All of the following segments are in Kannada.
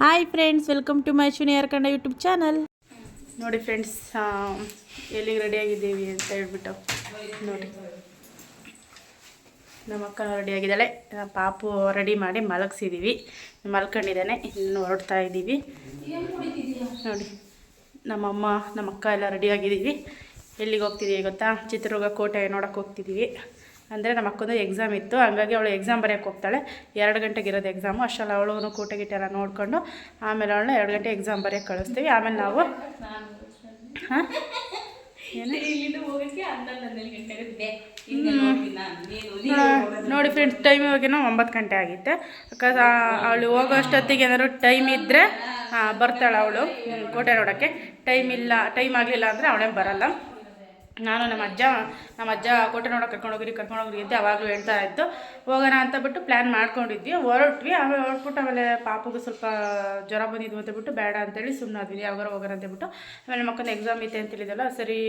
Hi friends, welcome to my ಶುನಿಯರ್ ಕಂಡ ಯೂಟ್ಯೂಬ್ ಚಾನಲ್. ನೋಡಿ ಫ್ರೆಂಡ್ಸ್ ಎಲ್ಲಿಗೆ ರೆಡಿಯಾಗಿದ್ದೀವಿ ಅಂತ ಹೇಳ್ಬಿಟ್ಟು. ನೋಡಿ. ನಮ್ಮ ಅಕ್ಕ ರೆಡಿಯಾಗಿದ್ದಾಳೆ ಪಾಪು ರೆಡಿ ಮಾಡಿ ಮಲಗಿಸಿದ್ದೀವಿ. ಮಲ್ಕೊಂಡಿದ್ದಾನೆ, ಇನ್ನು ಹೊರಡ್ತಾ ಇದ್ದೀವಿ. ನೋಡಿ. ನಮ್ಮಮ್ಮ ನಮ್ಮ ಅಕ್ಕ ಎಲ್ಲ ರೆಡಿಯಾಗಿದ್ದೀವಿ ಎಲ್ಲಿಗೆ ಹೋಗ್ತಿದ್ದೀವಿ ಗೊತ್ತಾ? ಚಿತ್ರದುರ್ಗ ಕೋಟೆ ನೋಡೋಕೆ ಹೋಗ್ತಿದ್ದೀವಿ. ಅಂದರೆ ನಮ್ಮ ಅಕ್ಕಂದು ಎಕ್ಸಾಮ್ ಇತ್ತು. ಹಂಗಾಗಿ ಅವಳು ಎಕ್ಸಾಮ್ ಬರೆಯೋಕೆ ಹೋಗ್ತಾಳೆ. ಎರಡು ಗಂಟೆಗೆ ಇರೋದು ಎಕ್ಸಾಮು ಅಷ್ಟೆಲ್ಲ ಅವಳು ಕೂಟ ಗಿಟ್ಟೆ ಎಲ್ಲ ನೋಡಿಕೊಂಡು ಆಮೇಲೆ ಅವಳನ್ನ ಎರಡು ಗಂಟೆ ಎಕ್ಸಾಮ್ ಬರೆಯೋಕೆ ಕಳಿಸ್ತೀವಿ. ಆಮೇಲೆ ನಾವು ಹಾಂ? ನೋಡಿ ಫ್ರೆಂಡ್ಸ್ ಟೈಮ್ ಇವಾಗೇನೋ ಒಂಬತ್ತು ಗಂಟೆ ಆಗಿತ್ತೆ. ಅಕ್ಕ ಅವಳು ಹೋಗೋ ಅಷ್ಟೊತ್ತಿಗೆ ಏನಾದ್ರು ಟೈಮ್ ಇದ್ದರೆ ಬರ್ತಾಳೆ ಅವಳು ಕೋಟೆ ನೋಡೋಕ್ಕೆ ಟೈಮ್ ಇಲ್ಲ ಟೈಮ್ ಆಗಲಿಲ್ಲ ಅಂದರೆ ಅವಳೇ ಬರಲ್ಲ. ನಾನು ನಮ್ಮ ಅಜ್ಜ ನಮ್ಮ ಅಜ್ಜ ಕೋಟೆ ನೋಡೋಕೆ ಕರ್ಕೊಂಡೋಗಿರಿ ಕರ್ಕೊಂಡೋಗಿರಿ ಅಂತ ಯಾವಾಗಲೂ ಹೇಳ್ತಾ ಇತ್ತು. ಹೋಗೋಣ ಅಂತ ಬಿಟ್ಟು ಪ್ಲ್ಯಾನ್ ಮಾಡ್ಕೊಂಡಿದ್ವಿ. ಹೊರಟ್ವಿ. ಆಮೇಲೆ ಹೊರಟ್ಬಿಟ್ಟು ಆಮೇಲೆ ಪಾಪಗೂ ಸ್ವಲ್ಪ ಜ್ವರ ಬಂದಿದ್ವು ಅಂತ ಬಿಟ್ಟು ಬೇಡ ಅಂತೇಳಿ ಸುಮ್ಮನಾದ್ವಿ ಯಾವಾಗ ಹೋಗೋಣ ಅಂತ ಬಿಟ್ಟು. ಆಮೇಲೆ ಮಕ್ಕಳ ಎಕ್ಸಾಮ್ ಐತೆ ಅಂತ ಹೇಳಿದಲ್ಲ ಸರಿ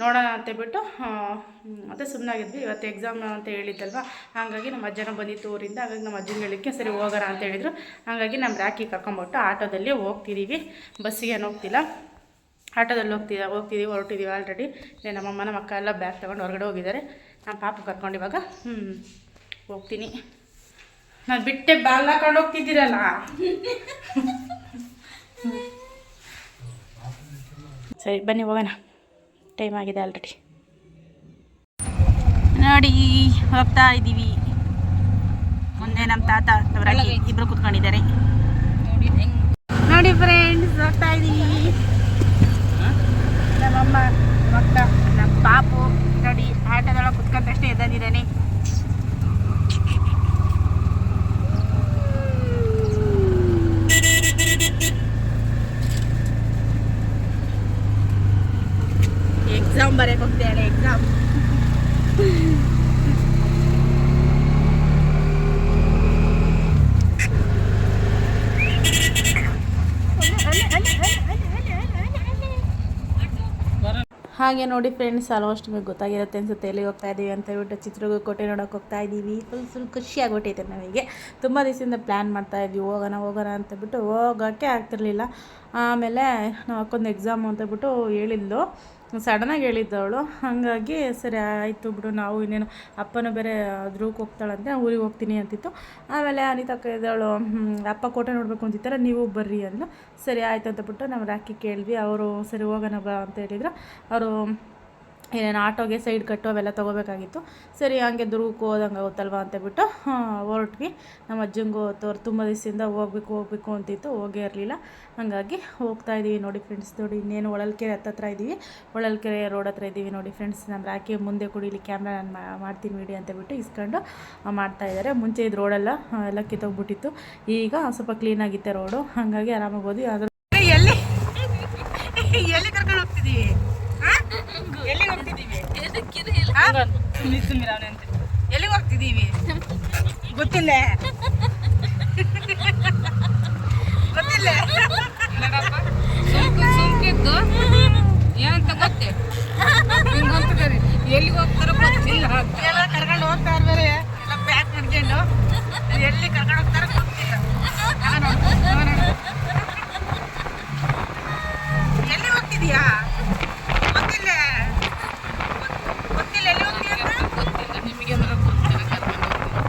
ನೋಡೋಣ ಅಂತ ಬಿಟ್ಟು ಮತ್ತೆ ಸುಮ್ಮನಾಗಿದ್ವಿ ಇವತ್ತು ಎಕ್ಸಾಮ್ ಅಂತ ಹೇಳಿದ್ದಲ್ವ ಹಾಗಾಗಿ ನಮ್ಮ ಅಜ್ಜನ ಬಂದಿತ್ತು ಊರಿಂದ. ಹಾಗಾಗಿ ನಮ್ಮ ಅಜ್ಜನ ಹೇಳಿಕ್ಕೆ ಸರಿ ಹೋಗೋಣ ಅಂತ ಹೇಳಿದರು. ಹಾಗಾಗಿ ನಮ್ಮ ರ್ಯಾಕಿಗೆ ಕರ್ಕೊಂಬಿಟ್ಟು ಆಟೋದಲ್ಲಿ ಹೋಗ್ತಿದ್ದೀವಿ ಬಸ್ಸಿಗೆ ಹೋಗ್ತಿಲ್ಲ. ಆಟೋದಲ್ಲಿ ಹೋಗ್ತಿದ್ದ ಹೋಗ್ತಿದ್ದೀವಿ ಹೊರಟಿದ್ದೀವಿ ಆಲ್ರೆಡಿ ಇಲ್ಲೇ ನಮ್ಮಮ್ಮ ಮಕ್ಕ ಅಕ್ಕ ಎಲ್ಲ ಬ್ಯಾಗ್ ತೊಗೊಂಡು ಹೊರಗಡೆ ಹೋಗಿದ್ದಾರೆ. ನಾನು ಪಾಪ ಕರ್ಕೊಂಡು ಇವಾಗ ಹ್ಞೂ ಹೋಗ್ತೀನಿ. ನಾನು ಬಿಟ್ಟೆ ಬಾಲ್ ಹಾಕೊಂಡು ಹೋಗ್ತಿದ್ದೀರಲ್ಲ? ಸರಿ ಬನ್ನಿ ಹೋಗೋಣ. ಟೈಮ್ ಆಗಿದೆ ಆಲ್ರೆಡಿ ನೋಡಿ ಹೋಗ್ತಾ ಇದ್ದೀವಿ. ಮುಂದೆ ನಮ್ಮ ತಾತ ಇಬ್ಬರು ಕುತ್ಕೊಂಡಿದ್ದಾರೆ. ನೋಡಿ ಫ್ರೆಂಡ್ಸ್ ಹೋಗ್ತಾ ಇದ್ದೀವಿ. ನಮ್ಮಮ್ಮ ಮಕ್ಕ ನಮ್ಮ ಪಾಪು ನೋಡಿ ಆಟೋದೊಳಗೆ ಕುತ್ಕೊಂಡಷ್ಟೇ ಎದ್ದಂದಿದ್ದಾನೆ ಎಕ್ಸಾಮ್ ಬರೆಯಕ್ಕೆ ಹೋಗ್ತಾಳೆ ಎಕ್ಸಾಮ್ ಹಾಗೆ ನೋಡಿ ಫ್ರೆಂಡ್ಸ್ ಆಲ್ಮೋಸ್ಟ್ ನಿಮಗೆ ಗೊತ್ತಾಗಿರುತ್ತೆ ಅನ್ಸುತ್ತೆ ಎಲ್ಲಿಗೆ ಹೋಗ್ತಾ ಇದ್ದೀವಿ ಅಂತ ಹೇಳ್ಬಿಟ್ಟು ಚಿತ್ರದುರ್ಗ ಕೋಟೆ ನೋಡೋಕೆ ಹೋಗ್ತಾ ಇದ್ದೀವಿ ಫುಲ್ ಫುಲ್ ಖುಷಿ ನಮಗೆ. ತುಂಬ ದಿವಸದಿಂದ ಪ್ಲ್ಯಾನ್ ಮಾಡ್ತಾ ಇದ್ವಿ. ಹೋಗೋಣ ಹೋಗೋಣ ಅಂತಬಿಟ್ಟು ಹೋಗೋಕ್ಕೆ ಆಗ್ತಿರ್ಲಿಲ್ಲ. ಆಮೇಲೆ ನಾವು ಅಕ್ಕೊಂದು ಎಕ್ಸಾಮ್ ಅಂತ ಬಿಟ್ಟು ಹೇಳಿದ್ಲು. ಸಡನ್ನಾಗಿ ಹೇಳಿದ್ದು ಅವಳು ಹಾಗಾಗಿ ಸರಿ ಆಯಿತು ಬಿಡು, ನಾವು ಇನ್ನೇನು ಅಪ್ಪನ ಬೇರೆ ಧ್ರುವಕ್ಕೆ ಹೋಗ್ತಾಳಂತೆ, ಊರಿಗೆ ಹೋಗ್ತೀನಿ ಅಂತಿತ್ತು. ಆಮೇಲೆ ಅನಿತಾ ಇದ್ದವಳು ಅಪ್ಪ ಕೋಟೆ ನೋಡಬೇಕು ಅಂತಿತ್ತಲ್ಲ ನೀವು ಬರ್ರಿ ಅಂದ್ಲು. ಸರಿ ಆಯ್ತು ಅಂತ ಬಿಟ್ಟು ನಾವು ರಾಕಿ ಕೇಳಿದ್ವಿ. ಅವರು ಸರಿ ಹೋಗೋಣ ಬಾ ಅಂತ ಹೇಳಿದ್ರು. ಅವರು ಏನೇನು ಆಟೋಗೆ ಸೈಡ್ ಕಟ್ಟು ಅವೆಲ್ಲ ತೊಗೋಬೇಕಾಗಿತ್ತು. ಸರಿ, ಹಂಗೆ ದುರ್ಗಕ್ಕೆ ಹೋದಂಗೆ ಆಗುತ್ತಲ್ವ ಅಂತ ಬಿಟ್ಟು ಹೊರಟ್ವಿ. ನಮ್ಮ ಅಜ್ಜಂಗೂ ತೋರ್ ತುಂಬ ದಿವಸದಿಂದ ಹೋಗ್ಬೇಕು ಹೋಗ್ಬೇಕು ಅಂತಿತ್ತು, ಹೋಗೇ ಇರಲಿಲ್ಲ. ಹಾಗಾಗಿ ಹೋಗ್ತಾ ಇದ್ದೀವಿ ನೋಡಿ ಫ್ರೆಂಡ್ಸ್ ನೋಡಿ ಇನ್ನೇನು ಹೊಳಲ್ಕೆರೆ ಹತ್ತತ್ರ ಇದ್ದೀವಿ ಹೊಳಲ್ಕೆರೆ ರೋಡ್ ಹತ್ರ ಇದ್ದೀವಿ ನೋಡಿ ಫ್ರೆಂಡ್ಸ್ ನಮ್ಮ ರಾಕಿ ಮುಂದೆ ಕೂಡ ಇಲ್ಲಿ ಕ್ಯಾಮ್ರಾ ನಾನು ಮಾಡ್ತೀನಿ ವಿಡಿಯೋ ಅಂತ ಬಿಟ್ಟು ಇಸ್ಕೊಂಡು ಮಾಡ್ತಾ ಇದ್ದಾರೆ. ಮುಂಚೆ ಇದು ರೋಡೆಲ್ಲ ಎಲ್ಲ ಕಿತ್ತೋಗ್ಬಿಟ್ಟಿತ್ತು. ಈಗ ಸ್ವಲ್ಪ ಕ್ಲೀನಾಗಿತ್ತೆ ರೋಡು ಹಾಗಾಗಿ ಆರಾಮಾಗಿ ಹೋದ್ವಿ. ಎಲ್ಲಿ ಎಲ್ಲಿ ಕರ್ಕೊಂಡು ಹೋಗ್ತಿದ್ದೀವಿ ಎಲ್ಲಿಗೆ ಹೋಗ್ತಿದ್ದೀವಿ? ಗೊತ್ತಿಲ್ಲ. ಗೊತ್ತಿಲ್ಲ. ಸುಮ್ಕಿದ್ದು? ಏನಂತ ಗೊತ್ತೇ? ಎಲ್ಲಿಗೆ ಹೋಗ್ತಾರೋ ಗೊತ್ತಿಲ್ಲ ಎಲ್ಲ ಕರ್ಕೊಂಡು ಹೋಗ್ತಾ ಇರ್ಬೇರೆ. ಎಲ್ಲ ಪ್ಯಾಕ್ ಮಾಡ್ಕೊಂಡು. ಎಲ್ಲಿ ಕರ್ಕೊಂಡು ಹೋಗ್ತಾರೋ ಗೊತ್ತಿಲ್ಲ. ನಾನು ಎಲ್ಲಿ ಹೋಗ್ತಿದೀಯಾ ಗೊತ್ತಿಲ್ಲ ಗೊತ್ತಿಲ್ಲ ಎಲ್ಲಿ ಹೋಗ್ತೀಯ ಅಂತ? ಗೊತ್ತಿಲ್ಲ ನಿಮಗೆ ಅಂದ್ರೆ ಗೊತ್ತಿಲ್ಲ ಕರ್ಕೊಂಡು ಹೋಗ್ತೀನಿ.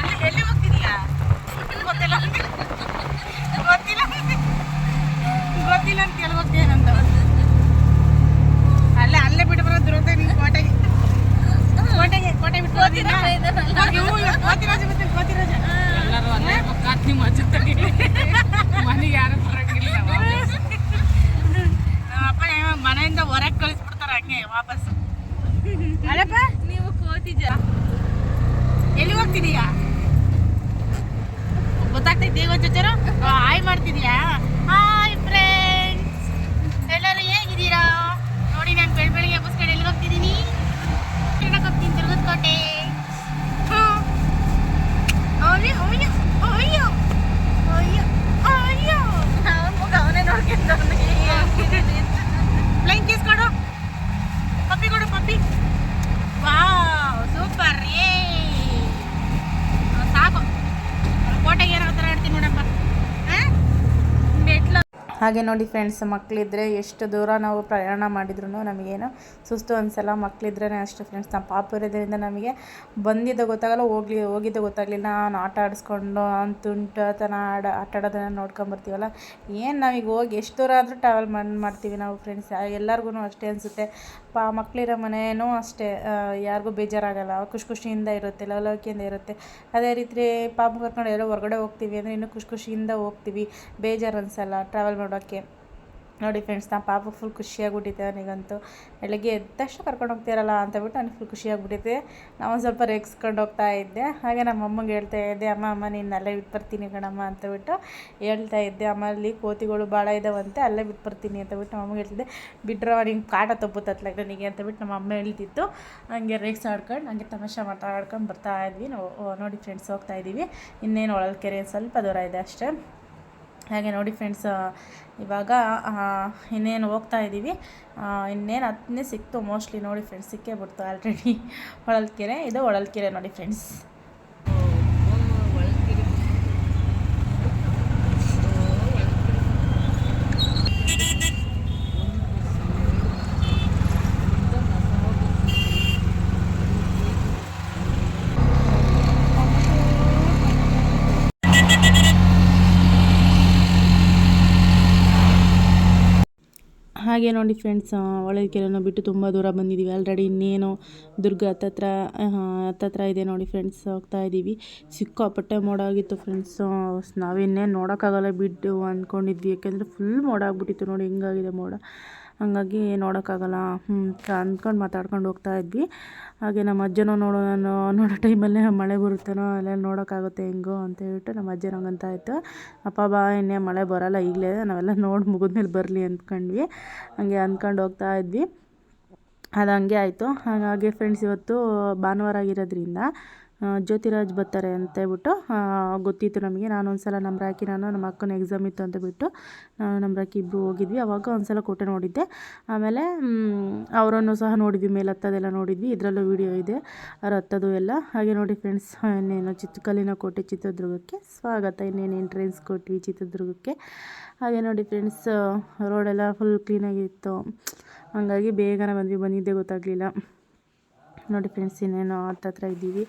ಎಲ್ಲಿ ಎಲ್ಲಿ ಹೋಗ್ತಿದೀಯಾ ಗೊತ್ತಿಲ್ಲ ಗೊತ್ತಿಲ್ಲ ಗೊತ್ತಿಲ್ಲ ಅಂತ ಎಲ್ಲಿ ಹೋಗ್ತೀಯನಂತ ಅಲ್ಲೇ ಅಲ್ಲೇ ಬಿಟ್ಟು ಬರೋದು ದುರಂತ ನೀನು ಕೋಟೆಗೆ ಕೋಟೆಗೆ ಕೋಟೆ ಬಿಟ್ಟು ಬರೋದಿಲ್ಲ ಕೋತಿರಾಜ ಗೊತ್ತಿಲ್ಲ ಕೋತಿರಾಜ ಎಲ್ಲರೂ ಅಲ್ಲೇ ಮಕ್ಕಾತ್ ನಿಮ್ಮ ಅಜ್ಜ ತಗಿಲಿ ಮನೆಗೆ ಯಾರು ಬರಂಗಿಲ್ಲ ವಾಪಸ್. ನಮ್ಮ ಅಪ್ಪ ಏನೋ ಮನೆಯಿಂದ ಹೊರಗೆ ಕಳಿಸ್ಬಿಡ್ತಾರೆ ಹಂಗೆ ವಾಪಸ್ ಅಲ್ಲಪ್ಪ ನೀವು ಕೋತಿಜ ಎಲ್ಲಿ ಹೋಗ್ತಿದೀಯಾ ಗೊತ್ತಾಗ್ತೈತೆ ಈಗ ಒಂಚೂರು ಹಾಯ್ ಮಾಡ್ತಿದ್ಯಾ ಹಾಯ್ ಫ್ರೆಂಡ್ಸ್ ಎಲ್ಲರೂ ಹೇಗಿದ್ದೀರಾ ನೋಡಿ ನಾನು ಬೆಳ ಬೆಳಿಗ್ಗೆ ಎಬ್ಬಿಸ್ಕೊಂಡು ಎಲ್ಲಿಗೆ ಹೋಗ್ತಿದ್ದೀನಿ ತಿರ್ಗಕ್ಕೆ ಹೋಗ್ತೀನಿ ದುರ್ಗದ ಕೋಟೆ ಹ್ಮ್. ಅಯ್ಯೋ ಅಯ್ಯೋ ಅಯ್ಯೋ ಅಯ್ಯೋ ಅಯ್ಯೋ ಅವನ ಮುಖ ಅವನೇ ನೋಡ್ಕೊಂಡು ಫ್ಲೈಂಗ್ ಕಿಸ್ ಕೊಡು ಪಪ್ಪಿ ಕೊಡು ಪಪ್ಪಿ ವಾವ್ ಸೂಪರ್ ಏ ಸಾಕು ಕೋಟೆಗೆ ಏನೋ ಥರ ಆಡ್ತೀನಿ ನೋಡಪ್ಪ ಹಾಗೆ ನೋಡಿ ಫ್ರೆಂಡ್ಸ್ ಮಕ್ಕಳಿದ್ರೆ ಎಷ್ಟು ದೂರ ನಾವು ಪ್ರಯಾಣ ಮಾಡಿದ್ರು ನಮಗೇನು ಸುಸ್ತು ಅನಿಸಲ್ಲ. ಮಕ್ಕಳಿದ್ರೇ ಅಷ್ಟು ಫ್ರೆಂಡ್ಸ್ ನಮ್ಮ ಪಾಪ ಇರೋದ್ರಿಂದ ನಮಗೆ ಬಂದಿದ್ದ ಗೊತ್ತಾಗಲ್ಲ, ಹೋಗ್ಲಿ, ಹೋಗಿದ್ದು ಗೊತ್ತಾಗಲಿಲ್ಲ. ಅವ್ನು ಆಟ ಆಡಿಸ್ಕೊಂಡು ಅವ್ನು ತುಂಟತನ ಆಡ, ಆಟ ಆಡೋದನ್ನು ನೋಡ್ಕೊಂಬರ್ತೀವಲ್ಲ. ಏನು ನಾವೀಗ ಹೋಗಿ ಎಷ್ಟು ದೂರ ಆದರೂ ಟ್ರಾವೆಲ್ ಮಾಡಿ, ಮಾಡ್ತೀವಿ ನಾವು ಫ್ರೆಂಡ್ಸ್ ಎಲ್ಲರಿಗೂ ಅಷ್ಟೇ ಅನಿಸುತ್ತೆ. ಪಾ ಮಕ್ಕಳಿರೋ ಮನೆಯೂ ಅಷ್ಟೇ. ಯಾರಿಗೂ ಬೇಜಾರಾಗಲ್ಲ. ಖುಷಿ ಖುಷಿಯಿಂದ ಇರುತ್ತೆ, ಲವಲವಿಕೆಯಿಂದ ಇರುತ್ತೆ. ಅದೇ ರೀತಿ ಪಾಪ ಕರ್ಕೊಂಡು ಎಲ್ಲೋ ಹೊರಗಡೆ ಹೋಗ್ತೀವಿ ಅಂದರೆ ಇನ್ನೂ ಖುಷಿ ಖುಷಿಯಿಂದ ಹೋಗ್ತೀವಿ. ಬೇಜಾರು ಅನಿಸಲ್ಲ ಟ್ರಾವೆಲ್ ಮಾಡೋಕ್ಕೆ. ನೋಡಿ ಫ್ರೆಂಡ್ಸ್ ನಮ್ಮ ಪಾಪ ಫುಲ್ ಖುಷಿಯಾಗ್ಬಿಟ್ಟಿದೆ ಅವನಿಗಂತೂ. ಬೆಳಗ್ಗೆ ಎದ್ದ ತಕ್ಷಣ ಕರ್ಕೊಂಡು ಹೋಗ್ತೀರಲ್ಲ ಅಂತ ಬಿಟ್ಟು ಫುಲ್ ಖುಷಿಯಾಗ್ಬಿಟ್ಟಿದೆ. ನಾವು ಸ್ವಲ್ಪ ರೇಗಿಸ್ಕೊಂಡು ಹೋಗ್ತಾ ಇದ್ದೆ. ಹಾಗೆ ನಮ್ಮ ಅಮ್ಮಂಗೆ ಹೇಳ್ತಾ ಇದ್ದೆ, ಅಮ್ಮ ಅಮ್ಮ, ನೀನು ಅಲ್ಲೇ ಬಿಟ್ಟು ಬರ್ತೀನಿ ಕಣಮ್ಮ ಅಂತ ಬಿಟ್ಟು ಹೇಳ್ತಾ ಇದ್ದೆ. ಅಮ್ಮ, ಅಲ್ಲಿ ಕೋತಿಗಳು ಭಾಳ ಇದಾವಂತೆ, ಅಲ್ಲೇ ಬಿಟ್ಟು ಬರ್ತೀನಿ ಅಂತ ಬಿಟ್ಟು ನಮ್ಮ ಅಮ್ಮಗೆ ಹೇಳ್ತಿದ್ದೆ. ಬಿಟ್ರೆ ನಿಂಗೆ ಕಾಟ ತಪ್ಪುತ್ತತ್ಲಾಗ ನನಗೆ ಅಂತ ಬಿಟ್ಟು ನಮ್ಮ ಅಮ್ಮ ಹೇಳ್ತಿತ್ತು. ಹಂಗೆ ರೇಗ್ಸ್ ಆಡ್ಕೊಂಡು, ಹಂಗೆ ತಮಾಷೆ ಮಾತಾಡ್ಕೊಂಡು ಬರ್ತಾ ಇದ್ವಿ. ನೋಡಿ ಫ್ರೆಂಡ್ಸ್ ಹೋಗ್ತಾ ಇದ್ದೀವಿ ಇನ್ನೇನು ಹೊಳಲ್ಕೆರೆ ಸ್ವಲ್ಪ ದೂರ ಇದೆ ಅಷ್ಟೇ. ಹಾಗೆ ನೋಡಿ ಫ್ರೆಂಡ್ಸ್ ಇವಾಗ ಇನ್ನೇನು ಹೋಗ್ತಾ ಇದ್ದೀವಿ ಇನ್ನೇನು ಹತ್ತನೇ ಸಿಕ್ತು ಮೋಸ್ಟ್ಲಿ ನೋಡಿ ಫ್ರೆಂಡ್ಸ್ ಸಿಕ್ಕೇ ಬಿಡ್ತು ಆಲ್ರೆಡಿ ಹೊಳಲ್ಕೆರೆ, ಇದು ಹೊಳಲ್ಕೆರೆ ನೋಡಿ ಫ್ರೆಂಡ್ಸ್ ಹಾಗೆ ನೋಡಿ ಫ್ರೆಂಡ್ಸ್ ಕೆರೆನ ಬಿಟ್ಟು ತುಂಬ ದೂರ ಬಂದಿದ್ದೀವಿ ಆಲ್ರೆಡಿ ಇನ್ನೇನು ದುರ್ಗ ಹತ್ತತ್ರ ಹತ್ತತ್ರ ಇದೆ ನೋಡಿ ಫ್ರೆಂಡ್ಸ್ ಹೋಗ್ತಾ ಇದ್ದೀವಿ ಸಿಕ್ಕಾಪಟ್ಟೆ ಮೋಡ ಆಗಿತ್ತು ಫ್ರೆಂಡ್ಸ್ ನಾವಿನ್ನೇನು ನೋಡೋಕ್ಕಾಗಲ್ಲ ಬಿಟ್ಟು ಅಂದ್ಕೊಂಡಿದ್ವಿ. ಯಾಕೆಂದರೆ ಫುಲ್ ಮೋಡ ಆಗಿಬಿಟ್ಟಿತ್ತು ನೋಡಿ, ಹೆಂಗಾಗಿದೆ ಮೋಡ. ಹಂಗಾಗಿ ನೋಡೋಕ್ಕಾಗಲ್ಲ. ಹ್ಞೂ ಅಂದ್ಕೊಂಡು ಮಾತಾಡ್ಕೊಂಡು ಹೋಗ್ತಾ ಇದ್ವಿ. ಹಾಗೆ ನಮ್ಮ ಅಜ್ಜನೂ ನೋಡೋ, ನಾನು ನೋಡೋ ಟೈಮಲ್ಲೇ ಮಳೆ ಬರುತ್ತೇನೋ, ಅಲ್ಲೆಲ್ಲ ನೋಡೋಕ್ಕಾಗುತ್ತೆ ಹೆಂಗೋ ಅಂತ ಹೇಳ್ಬಿಟ್ಟು ನಮ್ಮ ಅಜ್ಜನ ಹಂಗಂತ ಆಯಿತು. ಅಪ್ಪ, ಬಾ, ಇನ್ನೇ ಮಳೆ ಬರೋಲ್ಲ, ಈಗಲೇ ನಾವೆಲ್ಲ ನೋಡಿ ಮುಗಿದ್ಮೇಲೆ ಬರಲಿ ಅಂದ್ಕೊಂಡ್ವಿ ಹಂಗೆ ಅಂದ್ಕೊಂಡು ಹೋಗ್ತಾ ಇದ್ವಿ. ಅದು ಹಂಗೆ ಆಯಿತು. ಹಾಗಾಗಿ ಫ್ರೆಂಡ್ಸ್ ಇವತ್ತು ಭಾನುವಾರ ಆಗಿರೋದ್ರಿಂದ ಜ್ಯೋತಿರಾಜ್ ಬರ್ತಾರೆ ಅಂತ ಹೇಳ್ಬಿಟ್ಟು ಗೊತ್ತಿತ್ತು ನಮಗೆ. ನಾನು ಒಂದ್ಸಲ ನಮ್ಮ ರಾಕಿ ನಾನು ನಮ್ಮ ಅಕ್ಕನ ಎಕ್ಸಾಮ್ ಇತ್ತು ಅಂತ ಬಿಟ್ಟು ನಾನು ನಮ್ಮ ರಾಕಿ ಇಬ್ಬರು ಹೋಗಿದ್ವಿ. ಅವಾಗ ಒಂದ್ಸಲ ಕೋಟೆ ನೋಡಿದ್ದೆ. ಆಮೇಲೆ ಅವರನ್ನು ಸಹ ನೋಡಿದ್ವಿ. ಮೇಲೆ ಹತ್ತೋದೆಲ್ಲ ನೋಡಿದ್ವಿ. ಇದರಲ್ಲೂ ವಿಡಿಯೋ ಇದೆ. ಅವ್ರು ಹತ್ತೋದು ಎಲ್ಲ. ಹಾಗೆ ನೋಡಿ ಫ್ರೆಂಡ್ಸ್ ಇನ್ನೇನು ಚಿತ್ರಕಲ್ಲಿನ ಕೋಟೆ ಚಿತ್ರದುರ್ಗಕ್ಕೆ ಸ್ವಾಗತ. ಇನ್ನೇನು ಎಂಟ್ರೆನ್ಸ್ ಕೊಟ್ವಿ ಚಿತ್ರದುರ್ಗಕ್ಕೆ. ಹಾಗೆ ನೋಡಿ ಫ್ರೆಂಡ್ಸ್ ರೋಡೆಲ್ಲ ಫುಲ್ ಕ್ಲೀನಾಗಿತ್ತು ಹಂಗಾಗಿ ಬೇಗನೆ ಬಂದ್ವಿ. ಬಂದಿದ್ದೆ ಗೊತ್ತಾಗಲಿಲ್ಲ. ನೋಡಿ ಫ್ರೆಂಡ್ಸ್ ಇನ್ನೇನು ಹತ್ರ ಇದ್ದೀವಿ.